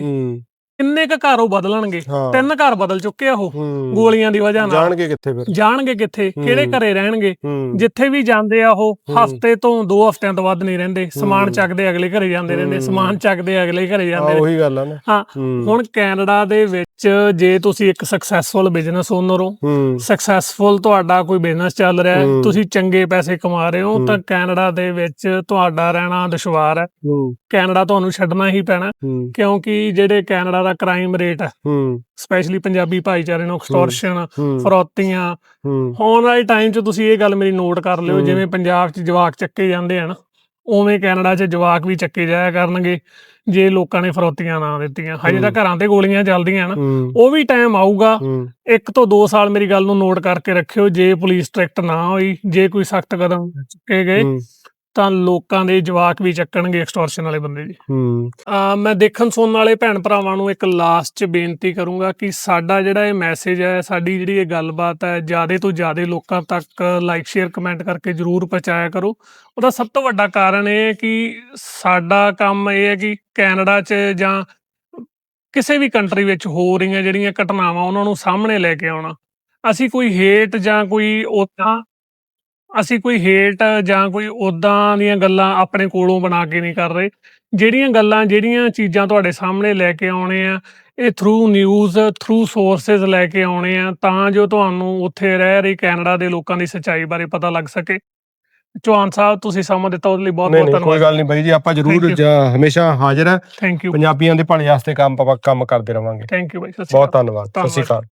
ਕਿੰਨੇ ਕ ਘਰ ਉਹ ਬਦਲਣਗੇ। ਹਾਂ। ਤਿੰਨ ਘਰ ਬਦਲ ਚੁੱਕੇ ਆ ਉਹ। ਹੂੰ। ਗੋਲੀਆਂ ਦੀ ਵਜ੍ਹਾ ਨਾਲ। ਜਾਣਗੇ ਕਿੱਥੇ ਫਿਰ? ਜਾਣਗੇ ਕਿੱਥੇ? ਕਿਹੜੇ ਹੂੰ। ਘਰੇ ਰਹਿਣਗੇ? ਹੂੰ। ਜਿੱਥੇ ਵੀ ਜਾਂਦੇ ਆ ਉਹ ਹੂੰ। ਹਫ਼ਤੇ ਤੋਂ 2 ਹਫਤਿਆਂ ਤੋਂ ਵੱਧ ਨਹੀਂ ਰਹਿੰਦੇ। ਸਮਾਨ ਹੂੰ। ਚੱਕਦੇ ਅਗਲੇ ਘਰੇ ਜਾਂਦੇ ਰਹਿੰਦੇ। ਹੂੰ। ਸਮਾਨ ਚੱਕਦੇ ਅਗਲੇ ਘਰੇ ਹਾਂ ਜਾਂਦੇ ਨੇ ਉਹੀ ਗੱਲ ਆ ਨਾ। ਹਾਂ ਹੂੰ। ਹੁਣ ਕੈਨੇਡਾ ਦੇ ਵਿੱਚ ਜੇ ਤੁਸੀਂ ਇੱਕ ਸਕਸੈਸਫੁਲ ਬਿਜ਼ਨਸ ਓਨਰ ਹੋ ਹੂੰ। ਸਕਸੈਸਫੁਲ ਤੁਹਾਡਾ ਕੋਈ ਬਿਜ਼ਨਸ ਚੱਲ ਰਿਹਾ ਹੈ ਹੂੰ। ਤੁਸੀਂ ਚੰਗੇ ਪੈਸੇ ਕਮਾ ਰਹੇ ਹੋ ਹੂੰ। ਤਾਂ ਕੈਨੇਡਾ ਦੇ ਵਿੱਚ ਤੁਹਾਡਾ ਰਹਿਣਾ ਦੁਸ਼ਵਾਰ ਹੈ। ਹੂੰ। ਕੈਨੇਡਾ ਤੁਹਾਨੂੰ ਛੱਡਣਾ ਹੀ ਪੈਣਾ। ਹੂੰ। ਕਿਉਂਕਿ ਜਿਹੜੇ ਕੈਨੇਡਾ ਦਾ ਕ੍ਰਾਈਮ ਰੇਟ ਹੈ। ਹੂੰ। ਸਪੈਸ਼ਲੀ ਪੰਜਾਬੀ ਭਾਈਚਾਰੇ ਨੂੰ ਐਕਸਟੋਰਸ਼ਨ ਫਰੌਤੀਆਂ। ਹੂੰ। ਆਉਣ ਵਾਲੇ ਟਾਈਮ 'ਚ ਤੁਸੀਂ ਇਹ ਗੱਲ ਮੇਰੀ ਨੋਟ ਕਰ ਲਿਓ। ਜਿਵੇਂ ਪੰਜਾਬ 'ਚ ਜਵਾਕ ਚੱਕੇ ਜਾਂਦੇ ਹਨ ਉਵੇਂ ਕੈਨੇਡਾ 'ਚ ਜਵਾਕ ਵੀ ਚੱਕੇ ਜਾਇਆ ਕਰਨਗੇ ਜੇ ਲੋਕਾਂ ਨੇ ਫਰੌਤੀਆਂ ਨਾ ਦਿੱਤੀਆਂ। ਹਜੇ ਤਾਂ। ਘਰਾਂ ਤੇ ਗੋਲੀਆਂ ਚੱਲਦੀਆਂ ਨਾ। ਹੂੰ। ਉਹ ਵੀ ਟਾਈਮ ਆਊਗਾ। ਇੱਕ ਤੋਂ 2 ਸਾਲ ਮੇਰੀ ਗੱਲ ਨੂੰ ਨੋਟ ਕਰਕੇ ਰੱਖਿਓ ਜੇ ਪੁਲਿਸ ਸਟ੍ਰਿਕਟ ਨਾ ਹੋਈ ਜੇ ਕੋਈ ਸਖਤ ਕਦਮ ਚੁੱਕੇ ਗਏ ਤਾਂ ਲੋਕਾਂ ਦੇ ਜਵਾਕ ਵੀ ਚੱਕਣਗੇ ਐਕਸਟੋਰਸ਼ਨ ਵਾਲੇ ਬੰਦੇ ਜੀ ਹੂੰ। ਅਹ ਮੈਂ ਦੇਖਣ ਸੁਣਨ ਵਾਲੇ ਭੈਣ ਭਰਾਵਾਂ ਨੂੰ ਇੱਕ ਲਾਸਟ 'ਚ ਬੇਨਤੀ ਕਰੂੰਗਾ ਕਿ ਸਾਡਾ ਜਿਹੜਾ ਇਹ ਮੈਸੇਜ ਹੈ ਸਾਡੀ ਜਿਹੜੀ ਇਹ ਗੱਲਬਾਤ ਹੈ ਜਿਆਦੇ ਤੋਂ ਜਿਆਦੇ ਲੋਕਾਂ ਤੱਕ ਲਾਈਕ ਸ਼ੇਅਰ ਕਮੈਂਟ ਕਰਕੇ ਜਰੂਰ ਪਹੁੰਚਾਇਆ ਕਰੋ। ਉਹਦਾ ਸਭ ਤੋਂ ਵੱਡਾ ਕਾਰਨ ਇਹ ਹੈ ਕਿ ਸਾਡਾ ਕੰਮ ਇਹ ਹੈ ਕਿ ਕੈਨੇਡਾ 'ਚ ਜਾਂ ਕਿਸੇ ਵੀ ਕੰਟਰੀ ਵਿੱਚ ਹੋ ਰਹੀਆਂ ਜਿਹੜੀਆਂ ਘਟਨਾਵਾਂ ਉਹਨਾਂ ਨੂੰ ਸਾਹਮਣੇ ਲੈ ਕੇ ਆਉਣਾ। ਅਸੀਂ ਕੋਈ ਹੇਟ ਜਾਂ ਕੋਈ ਉਦਾਂ ਅਸੀਂ ਕੋਈ ਹੇਟ ਜਾਂ ਕੋਈ ਉਦਾਂ ਦੀਆਂ ਗੱਲਾਂ ਆਪਣੇ ਕੋਲੋਂ ਬਣਾ ਕੇ ਨਹੀਂ ਕਰ ਰਹੇ। ਜਿਹੜੀਆਂ ਗੱਲਾਂ ਜਿਹੜੀਆਂ ਚੀਜ਼ਾਂ ਤੁਹਾਡੇ ਸਾਹਮਣੇ ਲੈ ਕੇ ਆਉਣੇ ਆ ਇਹ ਥਰੂ ਨਿਊਜ਼ ਥਰੂ ਸੋਰਸਸ ਲੈ ਕੇ ਆਉਣੇ ਆ ਤਾਂ ਜੋ ਤੁਹਾਨੂੰ ਉੱਥੇ ਰਹਿ ਰਹੀ ਕੈਨੇਡਾ ਦੇ ਲੋਕਾਂ ਦੀ ਸੱਚਾਈ ਬਾਰੇ ਪਤਾ ਲੱਗ ਸਕੇ। ਚੌਹਾਨ ਸਾਹਿਬ ਤੁਸੀਂ ਸਮਾਂ ਦਿੱਤਾ ਉਹਦੇ ਲਈ ਬਹੁਤ ਬਹੁਤ ਨਹੀਂ ਕੋਈ ਧੰਨਵਾਦ ਗੱਲ ਨਹੀਂ ਬਾਈ ਜੀ ਆਪਾਂ ਜ਼ਰੂਰ ਹਮੇਸ਼ਾ ਹਾਜ਼ਰ ਥੈਂਕ ਯੂ ਪੰਜਾਬੀਆਂ ਦੇ ਭਲੇ ਵਾਸਤੇ ਕੰਮ ਕੰਮ ਕਰਦੇ ਰਵਾਂਗੇ। ਥੈਂਕ ਯੂ ਬਾਈ ਸਤਿ ਸ਼੍ਰੀ ਬਹੁਤ ਅਕਾਲ। ਧੰਨਵਾਦ ਸਤਿ ਸ਼੍ਰੀ ਧੰਨਵਾਦ। ਅਕਾਲ।